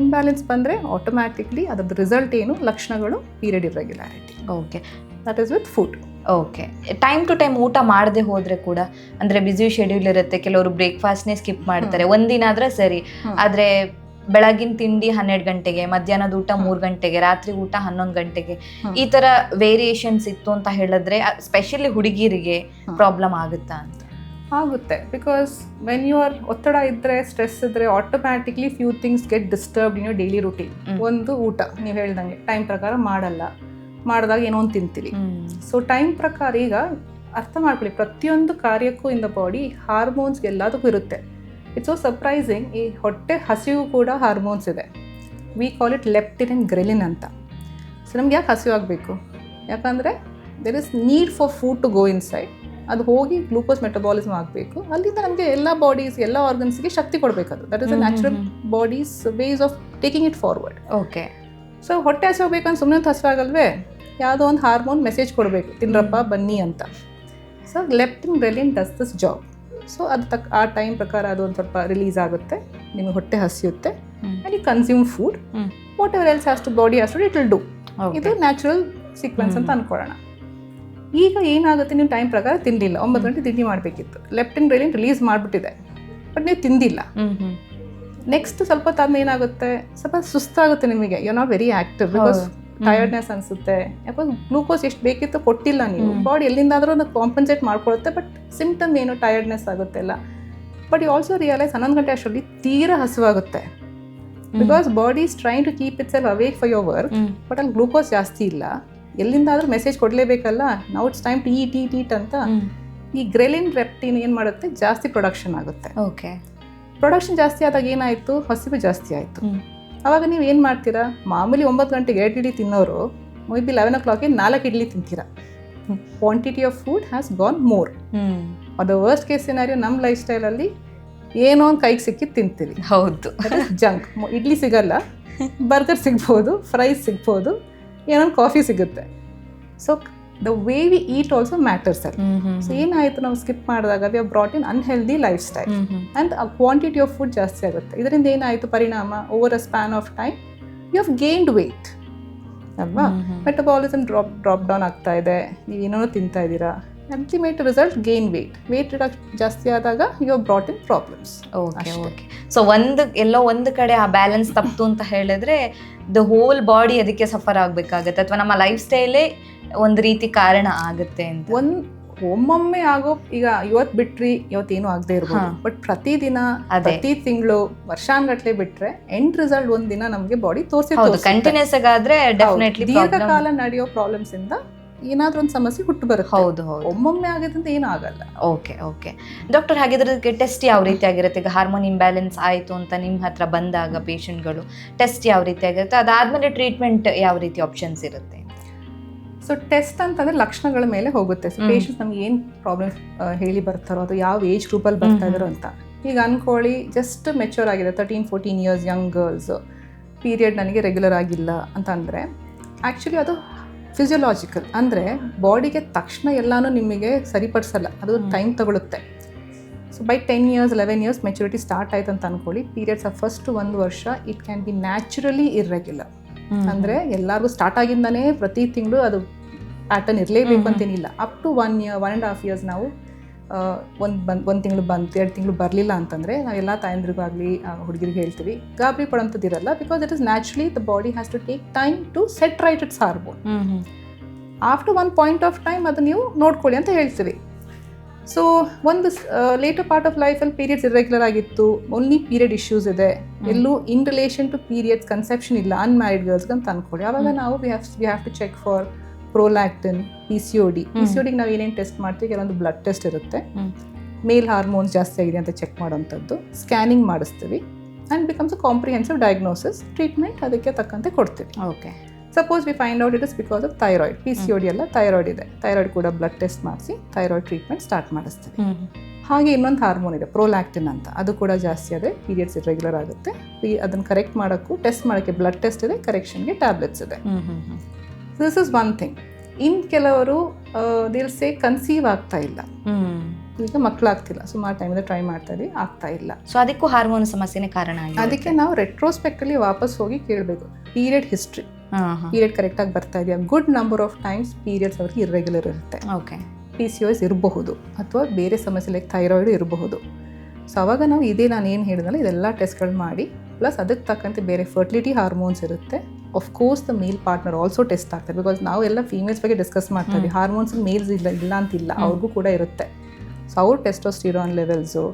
ಇಂಬ್ಯಾಲೆನ್ಸ್ ಬಂದರೆ ಆಟೋಮ್ಯಾಟಿಕ್ಲಿ ಅದರ ರಿಸಲ್ಟ್ ಏನು ಲಕ್ಷಣಗಳು period irregularity okay that is with food okay time to time ಊಟ ಮಾಡದೆ ಹೋದ್ರೆ ಕೂಡ ಅಂದ್ರೆ ಬ್ಯುಸಿ ಶೆಡ್ಯೂಲ್ ಇರುತ್ತೆ ಕೆಲವರು ಬ್ರೇಕ್ಫಾಸ್ಟ್ನೇ ಸ್ಕಿಪ್ ಮಾಡ್ತಾರೆ. ಒಂದಿನ ಆದ್ರೆ ಸರಿ. ಆದ್ರೆ ಬೆಳಗಿನ ತಿಂಡಿ ಹನ್ನೆರಡು ಗಂಟೆಗೆ ಮಧ್ಯಾಹ್ನದ ಊಟ ಮೂರು ಗಂಟೆಗೆ ರಾತ್ರಿ ಊಟ ಹನ್ನೊಂದು ಗಂಟೆಗೆ. ಈ ತರ ವೇರಿಯೇಷನ್ಸ್ ಇತ್ತು ಅಂತ ಹೇಳಿದ್ರೆ ಸ್ಪೆಷಲಿ ಹುಡುಗಿರಿಗೆ ಪ್ರಾಬ್ಲಮ್ ಆಗುತ್ತಾ ಅಂತ. ಆಗುತ್ತೆ. ಬಿಕಾಸ್ ವೆನ್ ಯು ಆರ್ ಒತ್ತಡ ಇದ್ದರೆ ಸ್ಟ್ರೆಸ್ ಇದ್ದರೆ automatically few things get disturb in your daily routine ಒಂದು ಊಟ ನೀವು ಹೇಳ್ದಂಗೆ ಟೈಮ್ ಪ್ರಕಾರ ಮಾಡಲ್ಲ. ಮಾಡಿದಾಗ ಏನೋ ಒಂದು ತಿಂತೀವಿ ಸೊ ಟೈಮ್ ಪ್ರಕಾರ ಈಗ ಅರ್ಥ ಮಾಡ್ಕೊಳ್ಳಿ ಪ್ರತಿಯೊಂದು ಕಾರ್ಯಕ್ಕೂ ಇನ್ ದ ಬಾಡಿ ಹಾರ್ಮೋನ್ಸ್ ಎಲ್ಲದಕ್ಕೂ ಇರುತ್ತೆ. ಇಟ್ಸ್ ಸೋ ಸರ್ಪ್ರೈಸಿಂಗ್ ಈ ಹೊಟ್ಟೆ ಹಸಿವು ಕೂಡ ಹಾರ್ಮೋನ್ಸ್ ಇದೆ. We call it leptin and ghrelin ಅಂತ. ಸೊ ನಮ್ಗೆ ಯಾಕೆ ಹಸಿವಾಗಬೇಕು? ಯಾಕಂದರೆ there is need for food to go inside ಅದು ಹೋಗಿ ಗ್ಲೂಕೋಸ್ ಮೆಟಬಾಲಿಸಮ್ ಆಗಬೇಕು. ಅಲ್ಲಿಂದ ನಮಗೆ ಎಲ್ಲ ಬಾಡೀಸ್ ಎಲ್ಲ ಆರ್ಗನ್ಸ್ಗೆ ಶಕ್ತಿ ಕೊಡಬೇಕದು that is a natural bodies ways of taking it forward okay so ಹೊಟ್ಟೆ ಹಸಿ ಹೋಗ್ಬೇಕಂತ ಸುಮ್ಮನೆ ಹಸಿರಾಗಲ್ವೇ ಯಾವುದೋ ಒಂದು ಹಾರ್ಮೋನ್ ಮೆಸೇಜ್ ಕೊಡಬೇಕು. ತಿನ್ರಪ್ಪ ಬನ್ನಿ ಅಂತ. So leptin ghrelin does this job so ಅದು ತಕ್ಕ ಆ ಟೈಮ್ ಪ್ರಕಾರ ಅದು ಒಂದು ಸ್ವಲ್ಪ ರಿಲೀಸ್ ಆಗುತ್ತೆ. ನಿಮಗೆ ಹೊಟ್ಟೆ ಹಸಿಯುತ್ತೆ. And you consume food whatever else has to body has to it will do ಇದು ನ್ಯಾಚುರಲ್ ಸೀಕ್ವೆನ್ಸ್ ಅಂತ. ಅನ್ಕೊಳ್ಳೋಣ. ಈಗ ಏನಾಗುತ್ತೆ ನೀವು ಟೈಮ್ ಪ್ರಕಾರ ತಿಂದಿಲ್ಲ ಒಂಬತ್ತು ಗಂಟೆ ತಿಂಡಿ ಮಾಡಬೇಕಿತ್ತು. ಲೆಫ್ಟಿನ್ ರೆಲಿನ್ ರಿಲೀಸ್ ಮಾಡಿಬಿಟ್ಟಿದೆ. ಬಟ್ ನೀವು ತಿಂದಿಲ್ಲ. ನೆಕ್ಸ್ಟ್ ಸ್ವಲ್ಪ ಹೊತ್ತಾದ್ಮೇಲೆ ಏನಾಗುತ್ತೆ? ಸ್ವಲ್ಪ ಸುಸ್ತಾಗುತ್ತೆ ನಿಮಗೆ. You not very active because tiredness ಅನಿಸುತ್ತೆ. ಯಾಕಂದ್ರೆ ಗ್ಲೂಕೋಸ್ ಎಷ್ಟು ಬೇಕಿತ್ತು ಕೊಟ್ಟಿಲ್ಲ ನೀವು. ಬಾಡಿ ಎಲ್ಲಿಂದಾದರೂ ಅದು ಕಾಂಪನ್ಸೇಟ್ ಮಾಡ್ಕೊಳುತ್ತೆ ಬಟ್ ಸಿಮ್ಟಮ್ ಏನು? ಟಯರ್ಡ್ನೆಸ್ ಆಗುತ್ತೆ ಅಲ್ಲ. ಬಟ್ ಯು ಆಲ್ಸೋ ರಿಯಲೈಸ್ ಹನ್ನೊಂದು ಗಂಟೆ ಅಷ್ಟರಲ್ಲಿ ತೀರಾ ಹಸಿವಾಗುತ್ತೆ. Because body is train to keep itself awake for your work but ಅಲ್ಲಿ ಗ್ಲೂಕೋಸ್ ಜಾಸ್ತಿ ಇಲ್ಲ. ಎಲ್ಲಿಂದಾದ್ರೂ ಮೆಸೇಜ್ ಕೊಡಲೇಬೇಕಲ್ಲ? ನಾವು it's time to eat eat eat ಅಂತ ಈ ಗ್ರೆಲಿನ್ ರೆಪ್ಟಿನ್ ಏನು ಮಾಡುತ್ತೆ? ಜಾಸ್ತಿ ಪ್ರೊಡಕ್ಷನ್ ಆಗುತ್ತೆ. ಓಕೆ ಪ್ರೊಡಕ್ಷನ್ ಜಾಸ್ತಿ ಆದಾಗ ಏನಾಯಿತು? ಹಸಿವು ಜಾಸ್ತಿ ಆಯಿತು. ಅವಾಗ ನೀವು ಏನು ಮಾಡ್ತೀರಾ? ಮಾಮೂಲಿ ಒಂಬತ್ತು ಗಂಟೆಗೆ ಎರಡು ಇಡ್ಲಿ ತಿನ್ನೋರು ಮೇ ಬಿ ಲೆವೆನ್ ಓ ಕ್ಲಾಕಿಗೆ ನಾಲ್ಕು ಇಡ್ಲಿ ತಿಂತೀರಾ. Quantity of food has gone more ಅದು ವರ್ಸ್ಟ್ ಕೇಸ್ ಸಿನಾರಿಯೋ ನಮ್ಮ ಲೈಫ್ ಸ್ಟೈಲಲ್ಲಿ ಏನೋ ಒಂದು ಕೈಗೆ ಸಿಕ್ಕಿ ತಿಂತೀವಿ ಹೌದು. ಜಂಕ್ ಇಡ್ಲಿ ಸಿಗಲ್ಲ. [laughs] ಬರ್ಗರ್ ಸಿಗ್ಬೋದು ಫ್ರೈಸ್ ಸಿಗ್ಬೋದು. ಏನೋ ಒಂದು ಕಾಫಿ ಸಿಗುತ್ತೆ. So the way we eat also matters ಅಲ್ಲಿ. ಸೊ ಏನಾಯಿತು ನಾವು ಸ್ಕಿಪ್ ಮಾಡಿದಾಗ we are brought in unhealthy lifestyle and quantity of food ಜಾಸ್ತಿ ಆಗುತ್ತೆ. ಇದರಿಂದ ಏನಾಯಿತು ಪರಿಣಾಮ? Over a span of time you have gained weight ಅಲ್ವಾ? ಮೆಟಬಾಲಿಸಮ್ ಡ್ರಾಪ್ ಡ್ರಾಪ್ ಡೌನ್ ಆಗ್ತಾ ಇದೆ. ನೀವು ಏನೋ ತಿಂತಾ ಇದ್ದೀರಾ? Ultimate result gain weight weight reduction ಜಾಸ್ತಿ ಆದಾಗ you brought in problems okay okay so ಒಂದು ಎಲ್ಲೋ ಒಂದು ಕಡೆ ಆ ಬ್ಯಾಲೆನ್ಸ್ ತಪ್ಪು ಅಂತ ಹೇಳಿದ್ರೆ ದ ಹೋಲ್ ಬಾಡಿ ಅದಕ್ಕೆ ಸಫರ್ ಆಗಬೇಕಾಗತ್ತೆ ಅಥವಾ ನಮ್ಮ ಲೈಫ್ ಸ್ಟೈಲೇ ಒಂದು ರೀತಿ ಕಾರಣ ಆಗುತ್ತೆ ಅಂತ ಒಂದು ಒಮ್ಮೊಮ್ಮೆ ಆಗೋ ಈಗ ಇವತ್ತು ಬಿಟ್ರಿ ಇವತ್ತೇನು ಆಗದೆ ಇರ್ಬೋದು. ಬಟ್ ಪ್ರತಿದಿನ. ಪ್ರತಿ ತಿಂಗಳು ವರ್ಷಾನ್ಗಟ್ಲೆ ಬಿಟ್ರೆ ಎಂಡ್ ರಿಸಲ್ಟ್ ಒಂದಿನ ದಿನ ನಮ್ಗೆ ಬಾಡಿ ತೋರಿಸಿ ಕಂಟಿನ್ಯೂಸ್ ಆಗಾದ್ರೆ ದೀರ್ಘಕಾಲ ನಡೆಯೋ ಪ್ರಾಬ್ಲಮ್ಸ್ ಇಂದ ಏನಾದ್ರೂ ಒಂದು ಸಮಸ್ಯೆ ಹುಟ್ಟು ಬರುತ್ತೆ. ಹೌದು ಹೌದು. ಒಮ್ಮೊಮ್ಮೆ ಆಗಿದ್ದಂತ ಏನೂ ಆಗಲ್ಲ. Okay okay. ಡಾಕ್ಟರ್ ಹಾಗಿದ್ರೆ ಟೆಸ್ಟ್ ಯಾವ ರೀತಿ ಆಗಿರುತ್ತೆ? ಈಗ ಹಾರ್ಮೋನ್ ಇಂಬ್ಯಾಲೆನ್ಸ್ ಆಯಿತು ಅಂತ ನಿಮ್ಮ ಹತ್ರ ಬಂದಾಗ ಪೇಷಂಟ್ಗಳು ಟೆಸ್ಟ್ ಯಾವ ರೀತಿ ಆಗಿರುತ್ತೆ? ಅದಾದ್ಮೇಲೆ ಟ್ರೀಟ್ಮೆಂಟ್ ಯಾವ ರೀತಿ ಆಪ್ಷನ್ಸ್ ಇರುತ್ತೆ? ಸೊ ಟೆಸ್ಟ್ ಅಂತಂದ್ರೆ ಲಕ್ಷಣಗಳ ಮೇಲೆ ಹೋಗುತ್ತೆ. ಸೊ. ಪೇಷಂಟ್ ನಮ್ಗೆ ಏನು ಪ್ರಾಬ್ಲಮ್ ಹೇಳಿ ಬರ್ತಾರೋ ಅದು ಯಾವ ಏಜ್ ಗ್ರೂಪಲ್ಲಿ ಬರ್ತಾ ಇದ್ರು ಅಂತ. ಈಗ ಅನ್ಕೊಳ್ಳಿ ಜಸ್ಟ್ ಮೆಚೂರ್ ಆಗಿದೆ. Thirteen fourteen years young girls period ನನಗೆ ರೆಗ್ಯುಲರ್ ಆಗಿಲ್ಲ ಅಂತ ಅಂದ್ರೆ ಆ್ಯಕ್ಚುಲಿ ಅದು ಫಿಸಿಯೋಲಾಜಿಕಲ್ ಅಂದರೆ ಬಾಡಿಗೆ ತಕ್ಷಣ ಎಲ್ಲಾನು ನಿಮಗೆ ಸರಿಪಡಿಸಲ್ಲ ಅದು ಟೈಮ್ ತಗೊಳುತ್ತೆ. So by ten years eleven years maturity start ಆಯ್ತು ಅಂತ ಅನ್ಕೊಳ್ಳಿ. ಪೀರಿಯಡ್ಸ್ ಫಸ್ಟ್ ಒಂದು ವರ್ಷ it can be naturally irregular ಅಂದರೆ ಎಲ್ಲರಿಗೂ ಸ್ಟಾರ್ಟ್ ಆಗಿಂದನೇ ಪ್ರತಿ ತಿಂಗಳು ಅದು ಪ್ಯಾಟರ್ನ್ ಇರಲೇಬೇಕು. ಅಂತೇನಿಲ್ಲ. Up to one year one and half years ನಾವು ಒಂದು ಬಂದು ಒಂದು ತಿಂಗಳು ಬಂತು ಎರಡು ತಿಂಗಳು ಬರಲಿಲ್ಲ ಅಂತಂದರೆ ನಾವೆಲ್ಲ ತಾಯಂದ್ರಿಗಾಗಲಿ ಹುಡುಗಿರಿಗೆ ಹೇಳ್ತೀವಿ ಗಾಬರಿ ಪಡೋಂಥದ್ದು ಇರಲ್ಲ because it is naturally the body has to take time to set right it's hormone after one point of time ಅದು ನೀವು ನೋಡ್ಕೊಳ್ಳಿ ಅಂತ ಹೇಳ್ತೀವಿ. ಸೊ ಒಂದು ಲೇಟರ್ ಪಾರ್ಟ್ ಆಫ್ ಲೈಫಲ್ಲಿ ಪೀರಿಯಡ್ಸ್ ಇರ್ರೆಗ್ಯುಲರ್ ಆಗಿತ್ತು ಓನ್ಲಿ ಪೀರಿಯಡ್ ಇಶ್ಯೂಸ್ ಇದೆ. ಎಲ್ಲೂ in relation to periods conception ಇಲ್ಲ ಅನ್ಮ್ಯಾರಿಡ್ ಗರ್ಲ್ಸ್ಗೆ ಅಂತ ಅನ್ಕೊಳ್ಳಿ ಆವಾಗ ನಾವು we have we have to check for prolactin P C O D P C ಡಿಗೆ ನಾವು ಏನೇನು ಟೆಸ್ಟ್ ಮಾಡ್ತೀವಿ? ಕೆಲವೊಂದು ಬ್ಲಡ್ ಟೆಸ್ಟ್ ಇರುತ್ತೆ. ಮೇಲ್ ಹಾರ್ಮೋನ್ಸ್ ಜಾಸ್ತಿ ಆಗಿದೆ ಅಂತ ಚೆಕ್ ಮಾಡೋಂಥದ್ದು. ಸ್ಕ್ಯಾನಿಂಗ್ ಮಾಡಿಸ್ತೀವಿ. And becomes a comprehensive diagnosis treatment ಅದಕ್ಕೆ ತಕ್ಕಂತೆ ಕೊಡ್ತೀವಿ. Okay suppose we find out it is because of thyroid P C D ಎಲ್ಲ ಥೈರಾಯ್ಡ್ ಇದೆ. ಥೈರಾಯ್ಡ್ ಕೂಡ ಬ್ಲಡ್ ಟೆಸ್ಟ್ ಮಾಡಿಸಿ ಥೈರಾಯ್ಡ್ ಟ್ರೀಟ್ಮೆಂಟ್ ಸ್ಟಾರ್ಟ್ ಮಾಡಿಸ್ತೀವಿ. ಹಾಗೆ ಇನ್ನೊಂದು ಹಾರ್ಮೋನ್ ಇದೆ ಪ್ರೋಲ್ಯಾಕ್ಟಿನ್ ಅಂತ. ಅದು ಕೂಡ ಜಾಸ್ತಿ ಅದೇ ಪೀರಿಯಡ್ಸ್ ರೆಗ್ಯುಲರ್ ಆಗುತ್ತೆ. ಅದನ್ನು ಕರೆಕ್ಟ್ ಮಾಡೋಕ್ಕೂ ಟೆಸ್ಟ್ ಮಾಡೋಕ್ಕೆ ಬ್ಲಡ್ ಟೆಸ್ಟ್ ಇದೆ ಕರೆಕ್ಷನ್ಗೆ ಟ್ಯಾಬ್ಲೆಟ್ಸ್ ಇದೆ. This is one thing in ಕೆಲವರು ದಿಲ್ಸೆ ಕನ್ಸೀವ್ ಆಗ್ತಾ ಇಲ್ಲ. ಈಗ ಮಕ್ಕಳಾಗ್ತಿಲ್ಲ. ಸುಮಾರು ಟೈಮಿಂದ ಟ್ರೈ ಮಾಡ್ತಾ ಇದ್ವಿ ಆಗ್ತಾ ಇಲ್ಲ. ಸೊ ಅದಕ್ಕೂ ಹಾರ್ಮೋನ್ ಸಮಸ್ಯೆನೇ ಕಾರಣ ಆಗಿದೆ ಅದಕ್ಕೆ ನಾವು ರೆಟ್ರೋಸ್ಪೆಕ್ಟಲ್ಲಿ ವಾಪಸ್ ಹೋಗಿ ಕೇಳಬೇಕು. ಪೀರಿಯಡ್ ಹಿಸ್ಟ್ರಿ ಪೀರಿಯಡ್ ಕರೆಕ್ಟಾಗಿ ಬರ್ತಾ ಇದೆಯಾ? Good number of times periods ಅವ್ರಿಗೆ ಇರ್ರೆಗ್ಯುಲರ್ ಇರುತ್ತೆ. ಓಕೆ ಪಿ ಸಿ ಎಸ್ ಇರಬಹುದು. ಅಥವಾ ಬೇರೆ ಸಮಸ್ಯೆ ಲೈಕ್ ಥೈರಾಯ್ಡ್ ಇರಬಹುದು. ಸೊ ಅವಾಗ ನಾವು ಇದೇ ನಾನು ಏನು ಹೇಳಿದ್ನಲ್ಲ ಇದೆಲ್ಲ ಟೆಸ್ಟ್ಗಳು ಮಾಡಿ ಪ್ಲಸ್ ಅದಕ್ಕೆ ತಕ್ಕಂತೆ ಬೇರೆ ಫರ್ಟಿಲಿಟಿ ಹಾರ್ಮೋನ್ಸ್ ಇರುತ್ತೆ. Of course the male partner also test ಆಗ್ತಾರೆ. ಬಿಕಾಸ್ ನಾವು ಎಲ್ಲ ಫೀಮೇಲ್ಸ್ ಬಗ್ಗೆ ಡಿಸ್ಕಸ್ ಮಾಡ್ತಾ ಇದ್ದೀವಿ. ಹಾರ್ಮೋನ್ಸ್ ಮೇಲ್ಸ್ ಇಲ್ಲ ಇಲ್ಲ ಅಂತಿಲ್ಲ. ಅವ್ರಿಗೂ ಕೂಡ ಇರುತ್ತೆ. ಸೊ ಅವ್ರ ಟೆಸ್ಟೋಸ್ಟಿರಾನ್ ಲೆವೆಲ್ಸು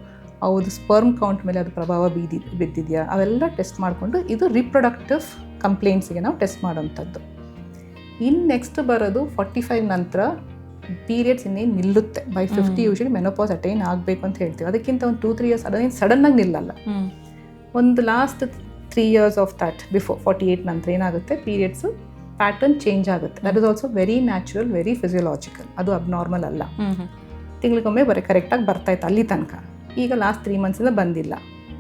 ಅವ್ರದ್ದು ಸ್ಪರ್ಮ್ ಕೌಂಟ್ ಮೇಲೆ ಅದು ಪ್ರಭಾವ ಬೀದಿ ಬಿದ್ದಿದೆಯಾ? ಅವೆಲ್ಲ ಟೆಸ್ಟ್ ಮಾಡಿಕೊಂಡು ಇದು ರಿಪ್ರೊಡಕ್ಟಿವ್ ಕಂಪ್ಲೇಂಟ್ಸಿಗೆ ನಾವು ಟೆಸ್ಟ್ ಮಾಡೋಂಥದ್ದು ಇನ್ನು ನೆಕ್ಸ್ಟ್ ಬರೋದು ಫಾರ್ಟಿ ಫೈವ್ ನಂತರ ಪೀರಿಯಡ್ಸ್ ಇನ್ನೇನು ನಿಲ್ಲುತ್ತೆ. By fifty. Usually menopause attain ಆಗಬೇಕು ಅಂತ ಹೇಳ್ತೀವಿ. ಅದಕ್ಕಿಂತ ಒಂದು ಟೂ ತ್ರೀ ಇಯರ್ಸ್ ಅದೇನು ಸಡನ್ನಾಗಿ ನಿಲ್ಲಲ್ಲ. ಒಂದು last three years of that before forty eight ನಂತರ ಏನಾಗುತ್ತೆ? ಪೀರಿಯಡ್ಸು ಪ್ಯಾಟರ್ನ್ ಚೇಂಜ್ ಆಗುತ್ತೆ. That is also very natural very physiological ಅದು ಅಬ್ನಾರ್ಮಲ್ ಅಲ್ಲ. ತಿಂಗಳಿಗೊಮ್ಮೆ ಬರೀ ಕರೆಕ್ಟಾಗಿ ಬರ್ತಾ ಇತ್ತು ಅಲ್ಲಿ ತನಕ. ಈಗ ಲಾಸ್ಟ್ ತ್ರೀ ಮಂತ್ಸಿಂದ ಬಂದಿಲ್ಲ.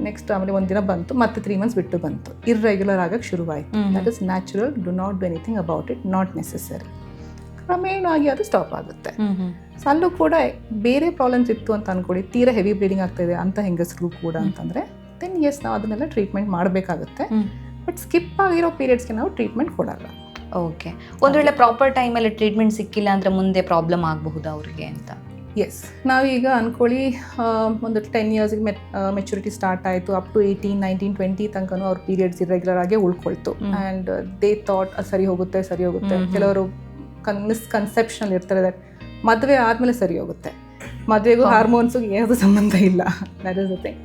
ನೆಕ್ಸ್ಟ್ ಆಮೇಲೆ ಒಂದಿನ ದಿನ ಬಂತು ಮತ್ತೆ ತ್ರೀ ಮಂತ್ಸ್ ಬಿಟ್ಟು ಬಂತು. ಇರ್ರೆಗ್ಯುಲರ್ ಆಗಕ್ಕೆ ಶುರುವಾಯಿತು. That is natural do not do anything about it not necessary ಕ್ರಮೇಣವಾಗಿ ಅದು ಸ್ಟಾಪ್ ಆಗುತ್ತೆ. ಸೊ ಅಲ್ಲೂ ಕೂಡ ಬೇರೆ ಪ್ರಾಬ್ಲಮ್ಸ್ ಇತ್ತು ಅಂತ ಅನ್ಕೊಳ್ಳಿ. ತೀರಾ ಹೆವಿ ಬ್ಲೀಡಿಂಗ್ ಆಗ್ತಾಯಿದೆ ಅಂತ ಹೆಂಗಸರು ಕೂಡ ಅಂತಂದರೆ ದೆನ್ ಎಸ್ ನಾವು ಅದನ್ನೆಲ್ಲ ಟ್ರೀಟ್ಮೆಂಟ್ ಮಾಡಬೇಕಾಗುತ್ತೆ. ಬಟ್ ಸ್ಕಿಪ್ ಆಗಿರೋ ಪೀರಿಯಡ್ಸ್ಗೆ ನಾವು ಟ್ರೀಟ್ಮೆಂಟ್ ಕೊಡಲ್ಲ. ಓಕೆ ಒಂದು ವೇಳೆ ಪ್ರಾಪರ್ ಟೈಮಲ್ಲಿ ಟ್ರೀಟ್ಮೆಂಟ್ ಸಿಕ್ಕಿಲ್ಲ ಅಂದರೆ ಮುಂದೆ ಪ್ರಾಬ್ಲಮ್ ಆಗಬಹುದು ಅವ್ರಿಗೆ ಅಂತ? ಎಸ್ ನಾವೀಗ ಅಂದ್ಕೊಳ್ಳಿ ಒಂದು ಟೆನ್ ಇಯರ್ಸ್ಗೆ ಮೆ ಮೆಚುರಿಟಿ ಸ್ಟಾರ್ಟ್ ಆಯಿತು up to eighteen nineteen twenty ತನಕನೂ ಅವ್ರ ಪೀರಿಯಡ್ಸ್ ಇರೆಗ್ಯುಲರ್ ಆಗಿ ಉಳ್ಕೊಳ್ತು. ಆ್ಯಂಡ್ ದೇ ಥಾಟ್ ಸರಿ ಹೋಗುತ್ತೆ ಸರಿ ಹೋಗುತ್ತೆ. ಕೆಲವರು ಕನ್ ಮಿಸ್ಕನ್ಸೆಪ್ಷನ್ ಇರ್ತಾರೆ ದಟ್ ಮದುವೆ ಆದಮೇಲೆ ಸರಿ ಹೋಗುತ್ತೆ. ಮದುವೆಗೂ. ಹಾರ್ಮೋನ್ಸ್ಗೂ ಯಾವುದು ಸಂಬಂಧ ಇಲ್ಲ. That is the thing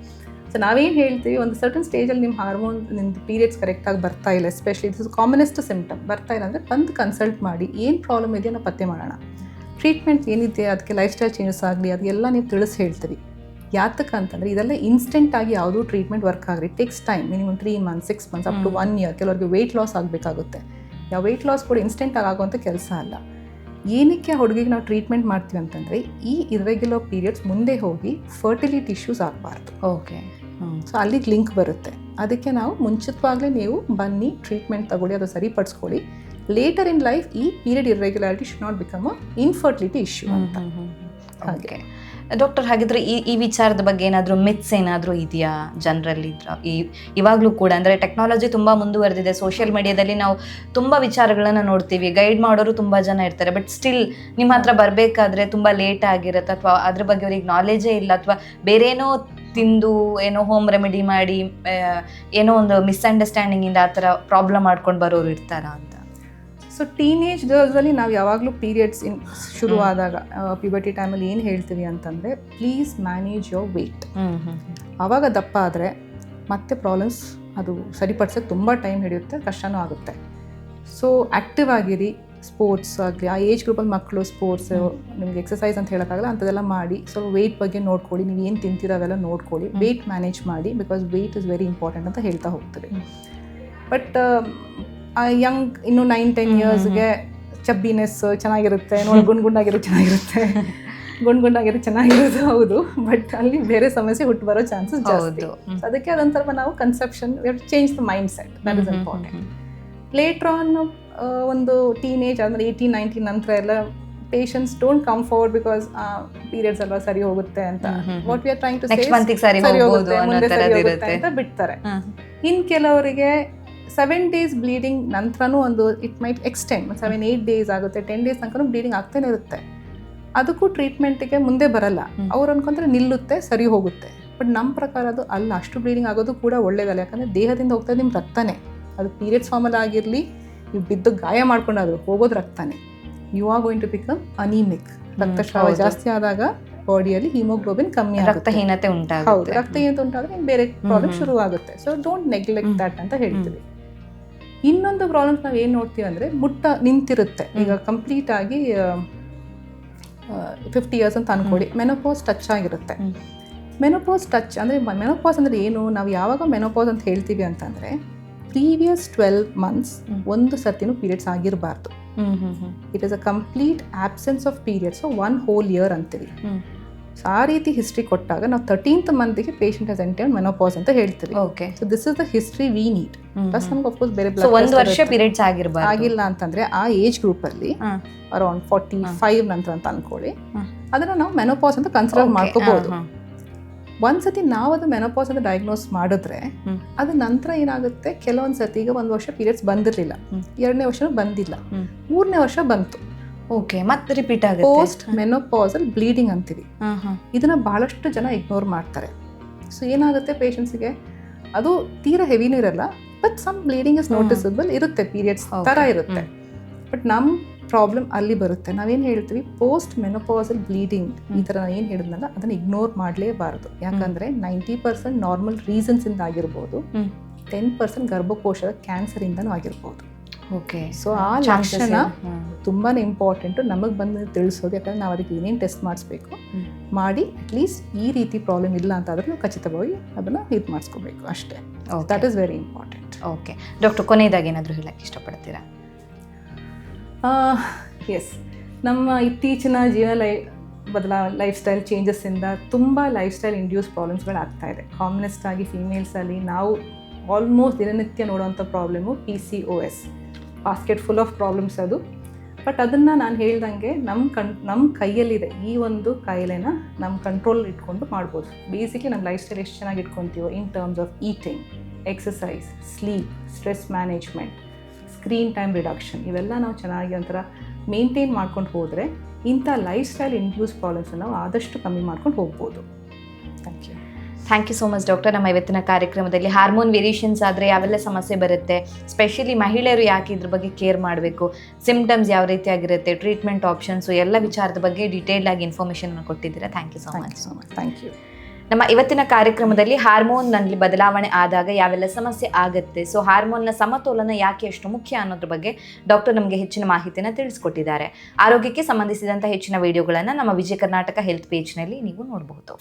so ನಾವೇನು ಹೇಳ್ತೀವಿ ಒಂದು ಸರ್ಟನ್ ಸ್ಟೇಜಲ್ಲಿ ನಿಮ್ಮ ಹಾರ್ಮೋನ್ ನಿಮ್ದು ಪೀರಿಯಡ್ಸ್ ಕರೆಕ್ಟಾಗಿ ಬರ್ತಾ ಇಲ್ಲ ಎಸ್ಪೆಷಲಿ ಇದು ಕಾಮನೆಸ್ಟ್ ಸಿಂಪ್ಟಮ್ ಬರ್ತಾ ಇಲ್ಲ ಅಂದರೆ ಬಂದು ಕನ್ಸಲ್ಟ್ ಮಾಡಿ ಏನು ಪ್ರಾಬ್ಲಮ್ ಇದೆಯೋ ನಾವು ಪತ್ತೆ ಮಾಡೋಣ. ಟ್ರೀಟ್ಮೆಂಟ್ ಏನಿದೆ ಅದಕ್ಕೆ ಲೈಫ್ ಸ್ಟೈಲ್ ಚೇಂಜಸ್ ಆಗಲಿ ಅದೆಲ್ಲ ನೀವು ತಿಳಿಸಿ ಹೇಳ್ತೀವಿ ಯಾತಕ್ಕೆ ಅಂತಂದರೆ ಇದೆಲ್ಲ ಇನ್ಸ್ಟೆಂಟ್ ಆಗಿ ಯಾವುದೂ ಟ್ರೀಟ್ಮೆಂಟ್ ವರ್ಕ್ ಆಗಲಿ takes time minimum three month six months up to. One year ಕೆಲವರಿಗೆ ವೆಯ್ಟ್ ಲಾಸ್ ಆಗಬೇಕಾಗುತ್ತೆ. ಯಾವ ವೆಯ್ಟ್ ಲಾಸ್ ಕೂಡ ಇನ್ಸ್ಟೆಂಟ್ ಆಗೋ ಆಗುವಂಥ ಕೆಲಸ ಅಲ್ಲ. ಏನಕ್ಕೆ ಆ ಹುಡುಗಿಗೆ ನಾವು ಟ್ರೀಟ್ಮೆಂಟ್ ಮಾಡ್ತೀವಿ ಅಂತಂದರೆ ಈ ಇರ್ರೆಗ್ಯುಲರ್ ಪೀರಿಯಡ್ಸ್ ಮುಂದೆ ಹೋಗಿ ಫರ್ಟಿಲಿಟಿ ಇಶ್ಯೂಸ್ ಆಗಬಾರ್ದು. ಓಕೆ ಸೊ ಅಲ್ಲಿಗೆ ಲಿಂಕ್ ಬರುತ್ತೆ. ಅದಕ್ಕೆ ನಾವು ಮುಂಚಿತವಾಗಲೇ ನೀವು ಬನ್ನಿ ಟ್ರೀಟ್ಮೆಂಟ್ ತಗೊಳ್ಳಿ ಅದು ಸರಿಪಡಿಸ್ಕೊಳ್ಳಿ. ಲೇಟರ್ ಇನ್ ಲೈಫ್ ಈ period irregularity should not become a infertility issue ಅಂತ. ಹಾಗೆ. ಡಾಕ್ಟರ್ ಹಾಗಿದ್ರೆ ಈ ಈ ವಿಚಾರದ ಬಗ್ಗೆ ಏನಾದರೂ ಮಿತ್ಸ್ ಏನಾದರೂ ಇದೆಯಾ ಜನರಲ್ಲಿ ಈ ಇವಾಗಲೂ ಕೂಡ ಅಂದರೆ ಟೆಕ್ನಾಲಜಿ ತುಂಬ ಮುಂದುವರೆದಿದೆ. ಸೋಷಿಯಲ್ ಮೀಡಿಯಾದಲ್ಲಿ ನಾವು ತುಂಬ ವಿಚಾರಗಳನ್ನು ನೋಡ್ತೀವಿ. ಗೈಡ್ ಮಾಡೋರು ತುಂಬ ಜನ ಇರ್ತಾರೆ. ಬಟ್ ಸ್ಟಿಲ್ ನಿಮ್ಮ ಹತ್ರ ಬರಬೇಕಾದ್ರೆ ತುಂಬ ಲೇಟ್ ಆಗಿರುತ್ತೆ. ಅಥವಾ ಅದ್ರ ಬಗ್ಗೆ ಅವ್ರಿಗೆ ನಾಲೆಜೇ ಇಲ್ಲ. ಅಥವಾ ಬೇರೇನೋ ತಿಂದು ಏನೋ ಹೋಮ್ ರೆಮಿಡಿ ಮಾಡಿ ಏನೋ ಒಂದು ಮಿಸ್ಅಂಡರ್ಸ್ಟ್ಯಾಂಡಿಂಗಿಂದ ಆ ಥರ ಪ್ರಾಬ್ಲಮ್ ಮಾಡ್ಕೊಂಡು ಬರೋರು ಇರ್ತಾರ ಅಂತ? ಸೊ ಟೀನೇಜ್ ಗರ್ಲ್ಸಲ್ಲಿ ನಾವು ಯಾವಾಗಲೂ ಪೀರಿಯಡ್ಸ್ ಇನ್ ಶುರು ಆದಾಗ ಪ್ಯೂಬರ್ಟಿ ಟೈಮಲ್ಲಿ ಏನು ಹೇಳ್ತೀವಿ ಅಂತಂದರೆ ಪ್ಲೀಸ್ ಮ್ಯಾನೇಜ್ ಯೋರ್ ವೆಯ್ಟ್ ಆವಾಗ ದಪ್ಪ ಆದರೆ ಮತ್ತೆ ಪ್ರಾಬ್ಲಮ್ಸ್ ಅದು ಸರಿಪಡಿಸೋಕ್ಕೆ ತುಂಬ ಟೈಮ್ ಹಿಡಿಯುತ್ತೆ ಕಷ್ಟನೂ ಆಗುತ್ತೆ. ಸೊ ಆ್ಯಕ್ಟಿವ್ ಆಗಿರಿ ಸ್ಪೋರ್ಟ್ಸ್ ಆಗಲಿ ಆ ಏಜ್ ಗ್ರೂಪಲ್ಲಿ ಮಕ್ಕಳು ಸ್ಪೋರ್ಟ್ಸ್ ನಿಮ್ಗೆ ಎಕ್ಸಸೈಸ್ ಅಂತ ಹೇಳೋಕ್ಕಾಗಲ್ಲ ಅಂಥದ್ದೆಲ್ಲ ಮಾಡಿ ಸೊ ವೆಯ್ಟ್ ಬಗ್ಗೆ ನೋಡ್ಕೊಳ್ಳಿ ನೀವು ಏನು ತಿಂತೀರೋ ಅವೆಲ್ಲ ನೋಡ್ಕೊಳ್ಳಿ ವೆಯ್ಟ್ ಮ್ಯಾನೇಜ್ ಮಾಡಿ because weight is very important ಅಂತ ಹೇಳ್ತಾ ಹೋಗ್ತೀವಿ. ಬಟ್ ಯಂಗ್ ಇನ್ನು ನೈನ್ ಟೆನ್ ಇಯರ್ಸ್ಗೆ ಚಬ್ಬಿನೆಸ್ ಚೆನ್ನಾಗಿರುತ್ತೆ ನೋಡಿ ಗುಂಡ್ ಗುಂಡಾಗಿರೋ ಚೆನ್ನಾಗಿರುತ್ತೆ. [laughs] ಗುಂಡ್ ಗುಂಡಾಗಿರೋ ಚೆನ್ನಾಗಿರೋದು ಹೌದು ಬಟ್ ಅಲ್ಲಿ ಬೇರೆ ಸಮಸ್ಯೆ ಹುಟ್ಟು ಬರೋ ಚಾನ್ಸಸ್ ಜಾಸ್ತಿ. ಅದಕ್ಕೆ ಅದೊಂಥರ ನಾವು conception change the mindset that is important later on ಒಂದು ಟೀನೇಜ್ ಅಂದರೆ ಏಯ್ಟೀನ್ ನೈನ್ಟೀನ್ ನಂತರ ಎಲ್ಲ patients don't come forward because periods ಅಲ್ವಾ ಸರಿ ಹೋಗುತ್ತೆ ಅಂತ. What we are trying to ಸರಿ ಹೋಗುತ್ತೆ ಮುಂದೆ ಸರಿ ಹೋಗುತ್ತೆ ಅಂತ ಬಿಡ್ತಾರೆ. ಇನ್ ಕೆಲವರಿಗೆ ಸೆವೆನ್ ಡೇಸ್ ಬ್ಲೀಡಿಂಗ್ ನಂತರನೂ ಒಂದು it might extend seven eight days ಆಗುತ್ತೆ ಟೆನ್ ಡೇಸ್ ತನಕ ಬ್ಲೀಡಿಂಗ್ ಆಗ್ತಾನೆ ಇರುತ್ತೆ. ಅದಕ್ಕೂ ಟ್ರೀಟ್ಮೆಂಟ್ಗೆ ಮುಂದೆ ಬರಲ್ಲ. ಅವ್ರು ಅನ್ಕೊಂಡ್ರೆ ನಿಲ್ಲುತ್ತೆ ಸರಿ ಹೋಗುತ್ತೆ. ಬಟ್ ನಮ್ಮ ಪ್ರಕಾರ ಅದು ಅಲ್ಲ ಅಷ್ಟು ಬ್ಲೀಡಿಂಗ್ ಆಗೋದು ಕೂಡ ಒಳ್ಳೇದಲ್ಲ. ಯಾಕಂದರೆ ದೇಹದಿಂದ ಹೋಗ್ತಾ ನಿಮ್ಮ ರಕ್ತನೇ. ಅದು ಪೀರಿಯಡ್ಸ್ ಫಾರ್ಮಲ್ಲಿ ಆಗಿರಲಿ ನೀವು ಬಿದ್ದು ಗಾಯ ಮಾಡ್ಕೊಂಡಾದ್ರು ಹೋಗೋದು ರಕ್ತನೇ. You are going to become anaemic ರಕ್ತಸ್ರಾವ ಹೌದು. ಜಾಸ್ತಿ ಆದಾಗ ಬಾಡಿಯಲ್ಲಿ ಹಿಮೋಗ್ಲೋಬಿನ್ ಕಮ್ಮಿ ಆಗುತ್ತೆ. ರಕ್ತಹೀನತೆ ಹೌದು ಉಂಟಾಗುತ್ತೆ ರಕ್ತಹೀನತೆ ಉಂಟಾದ್ರೆ ಬೇರೆ ಪ್ರಾಬ್ಲಮ್. ಶುರು ಆಗುತ್ತೆ. So don't neglect. ದಟ್ ಅಂತ ಹೇಳ್ತೀವಿ. ಇನ್ನೊಂದು ಪ್ರಾಬ್ಲಮ್ಸ್ ನಾವು ಏನು ನೋಡ್ತೀವಿ ಅಂದರೆ ಮುಟ್ಟ ನಿಂತಿರುತ್ತೆ. ಈಗ ಕಂಪ್ಲೀಟ್ ಆಗಿ ಫಿಫ್ಟಿ ಇಯರ್ಸ್ ಅಂತ ಅನ್ಕೊಳ್ಳಿ. ಮೆನೋಪೋಸ್ ಟಚ್ ಆಗಿರುತ್ತೆ. ಮೆನೋಪಾಸ್ ಟಚ್ ಅಂದರೆ ಮೆನೋಪಾಸ್ ಅಂದರೆ ಏನು? ನಾವು ಯಾವಾಗ ಮೆನೋಪಾಸ್ ಅಂತ ಹೇಳ್ತೀವಿ ಅಂತಂದರೆ ಪ್ರೀವಿಯಸ್ ಟ್ವೆಲ್ವ್ ಮಂತ್ಸ್. ಒಂದು ಸರ್ತಿನೂ periods ಆಗಿರಬಾರ್ದು it is a complete absence of periods one whole year ಅಂತೀವಿ. ಸೊ ಆ ರೀತಿ ಹಿಸ್ಟ್ರಿ ಕೊಟ್ಟಾಗ ನಾವು ತರ್ಟೀನ್ತ್ ಮಂತ್ಗೆ ಪೇಷಂಟ್ ಹಸ್ ಎಂಟೈನ್ ಮೆನೋಪಾಸ್ ಅಂತ ಹೇಳ್ತೀವಿ okay so this is the history we need plus ನಮ್ಗೆ ಅಫ್ಕೋರ್ಸ್ ಬೇರೆ ಒಂದು ವರ್ಷ. ಪೀರಿಯಡ್ಸ್ ಆಗಿರಬಾರ್ದು ಆಗಿಲ್ಲ ಅಂತಂದ್ರೆ ಆ ಏಜ್ ಗ್ರೂಪ್ ಅಲ್ಲಿ. Around forty. ಫೈವ್ ನಂತರ ಅಂತ ಅನ್ಕೊಳ್ಳಿ. ಅದನ್ನ ನಾವು ಮೆನೋಪಾಸ್ ಅಂತ ಕನ್ಸಿಡರ್ ಮಾಡ್ಕೋಬಹುದು. ಒಂದ್ಸತಿ ನಾವು ಅದು ಮೆನೋಪಾಸ್ ಅಂತ ಡಯಾಗ್ನೋಸ್ ಮಾಡಿದ್ರೆ. ಅದ ನಂತರ ಏನಾಗುತ್ತೆ? ಕೆಲವೊಂದ್ ಸತಿ ಈಗ ಒಂದು ವರ್ಷ ಪೀರಿಯಡ್ಸ್ ಬಂದಿರಲಿಲ್ಲ. ಎರಡನೇ ವರ್ಷ ಬಂದಿಲ್ಲ. ಮೂರನೇ ವರ್ಷ ಬಂತು. ಓಕೆ ಮತ್ತೆ ರಿಪೀಟ್ ಆಗುತ್ತೆ. ಪೋಸ್ಟ್ ಮೆನೋಪಾಸಲ್ ಬ್ಲೀಡಿಂಗ್ ಅಂತೀವಿ. ಇದನ್ನ ಬಹಳಷ್ಟು ಜನ ಇಗ್ನೋರ್ ಮಾಡ್ತಾರೆ. ಸೊ ಏನಾಗುತ್ತೆ ಪೇಷಂಟ್ಸ್ಗೆ ಅದು ತೀರಾ ಹೆವಿನೂ ಇರಲ್ಲ but some bleeding is noticeable ಇರುತ್ತೆ ಪೀರಿಯಡ್ಸ್ ತರ ಥರ ಇರುತ್ತೆ. ಬಟ್ ನಮ್ಮ ಪ್ರಾಬ್ಲಮ್ ಅಲ್ಲಿ ಬರುತ್ತೆ. ನಾವೇನು ಹೇಳ್ತೀವಿ? ಪೋಸ್ಟ್ ಮೆನೋಪಾಸಲ್ ಬ್ಲೀಡಿಂಗ್ ಈ ಥರ ಏನು ಹೇಳಿದ್ನಲ್ಲ ಅದನ್ನು ಇಗ್ನೋರ್ ಮಾಡಲೇಬಾರದು. ಯಾಕಂದರೆ ನೈಂಟಿ ಪರ್ಸೆಂಟ್ ನಾರ್ಮಲ್ ರೀಸನ್ಸಿಂದ ಆಗಿರ್ಬೋದು. ಟೆನ್ ಪರ್ಸೆಂಟ್ ಗರ್ಭಕೋಶದ ಕ್ಯಾನ್ಸರಿಂದನೂ ಆಗಿರ್ಬೋದು. ಓಕೆ ಸೊ ಆ ಲಕ್ಷಣ ತುಂಬಾ ಇಂಪಾರ್ಟೆಂಟು ನಮಗೆ ಬಂದು ತಿಳಿಸೋದು ಯಾಕಂದ್ರೆ ನಾವು ಅದಕ್ಕೆ ಏನೇನು ಟೆಸ್ಟ್ ಮಾಡಿಸ್ಬೇಕು ಮಾಡಿ ಅಟ್ಲೀಸ್ಟ್ ಈ ರೀತಿ ಪ್ರಾಬ್ಲಮ್ ಇಲ್ಲ ಅಂತ ಆದ್ರೆ ಖಚಿತವಾಗಿ ಅದನ್ನು ಇದು ಮಾಡಿಸ್ಕೋಬೇಕು ಅಷ್ಟೇ. That is very important okay doctor ಕೊನೆಯದಾಗಿ ಏನಾದರೂ ಹೇಳಕ್ಕೆ ಇಷ್ಟಪಡ್ತೀರಾ? ಎಸ್ ನಮ್ಮ ಇತ್ತೀಚಿನ ಜೀವನ ಲೈ ಬದಲಾ ಲೈಫ್ ಸ್ಟೈಲ್ ಚೇಂಜಸ್ಸಿಂದ ತುಂಬ ಲೈಫ್ ಸ್ಟೈಲ್ ಇಂಡ್ಯೂಸ್ ಪ್ರಾಬ್ಲಮ್ಸ್ಗಳು ಆಗ್ತಾ ಇದೆ. ಕಾಮನೆಸ್ಟ್ ಆಗಿ ಫೀಮೇಲ್ಸಲ್ಲಿ ನಾವು ಆಲ್ಮೋಸ್ಟ್ ದಿನನಿತ್ಯ ನೋಡುವಂಥ problem P C O S basket full of problems ಅದು. ಬಟ್ ಅದನ್ನು ನಾನು ಹೇಳ್ದಂಗೆ ನಮ್ಮ ಕಣ್ ನಮ್ಮ ಕೈಯಲ್ಲಿದೆ ಈ ಒಂದು ಕಾಯಿಲೆನ ನಮ್ಮ ಕಂಟ್ರೋಲ್ ಇಟ್ಕೊಂಡು ಮಾಡ್ಬೋದು. ಬೇಸಿಕ್ಲಿ ನಮ್ಮ ಲೈಫ್ ಸ್ಟೈಲ್ ಎಷ್ಟು ಚೆನ್ನಾಗಿ ಇಟ್ಕೊತೀವೋ in terms of eating exercise sleep stress management screen time reduction ಇವೆಲ್ಲ ನಾವು ಚೆನ್ನಾಗಿ ಒಂಥರ ಮೇಂಟೈನ್ ಮಾಡ್ಕೊಂಡು ಹೋದರೆ ಇಂಥ ಲೈಫ್ ಸ್ಟೈಲ್ ಇಂಡ್ಯೂಸ್ ಪ್ರಾಬ್ಲಮ್ಸನ್ನು ನಾವು ಆದಷ್ಟು ಕಮ್ಮಿ ಮಾಡ್ಕೊಂಡು ಹೋಗ್ಬೋದು. Thank you thank you so much doctor ನಮ್ಮ ಇವತ್ತಿನ ಕಾರ್ಯಕ್ರಮದಲ್ಲಿ ಹಾರ್ಮೋನ್ ವೇರಿಯೇಷನ್ಸ್ ಆದರೆ ಯಾವೆಲ್ಲ ಸಮಸ್ಯೆ ಬರುತ್ತೆ ಸ್ಪೆಷಲಿ ಮಹಿಳೆಯರು ಯಾಕೆ ಇದ್ರ ಬಗ್ಗೆ ಕೇರ್ ಮಾಡಬೇಕು ಸಿಮ್ಟಮ್ಸ್ ಯಾವ ರೀತಿ ಆಗಿರುತ್ತೆ ಟ್ರೀಟ್ಮೆಂಟ್ ಆಪ್ಷನ್ಸು ಎಲ್ಲ ವಿಚಾರದ ಬಗ್ಗೆ ಡೀಟೇಲ್ಡ್ ಆಗಿ ಇನ್ಫಾರ್ಮೇಷನ್ ಕೊಟ್ಟಿದ್ದೀರಾ. Thank you so much so much thank you ನಮ್ಮ ಇವತ್ತಿನ ಕಾರ್ಯಕ್ರಮದಲ್ಲಿ ಹಾರ್ಮೋನ್ನಲ್ಲಿ ಬದಲಾವಣೆ ಆದಾಗ ಯಾವೆಲ್ಲ ಸಮಸ್ಯೆ ಆಗುತ್ತೆ ಸೊ ಹಾರ್ಮೋನ್ನ ಸಮತೋಲನ ಯಾಕೆ ಎಷ್ಟು ಮುಖ್ಯ ಅನ್ನೋದ್ರ ಬಗ್ಗೆ ಡಾಕ್ಟರ್ ನಮಗೆ ಹೆಚ್ಚಿನ ಮಾಹಿತಿಯನ್ನು ತಿಳಿಸ್ಕೊಟ್ಟಿದ್ದಾರೆ. ಆರೋಗ್ಯಕ್ಕೆ ಸಂಬಂಧಿಸಿದಂತಹ ಹೆಚ್ಚಿನ ವಿಡಿಯೋಗಳನ್ನು ನಮ್ಮ ವಿಜಯ ಕರ್ನಾಟಕ ಹೆಲ್ತ್ ಪೇಜ್ನಲ್ಲಿ ನೀವು ನೋಡಬಹುದು.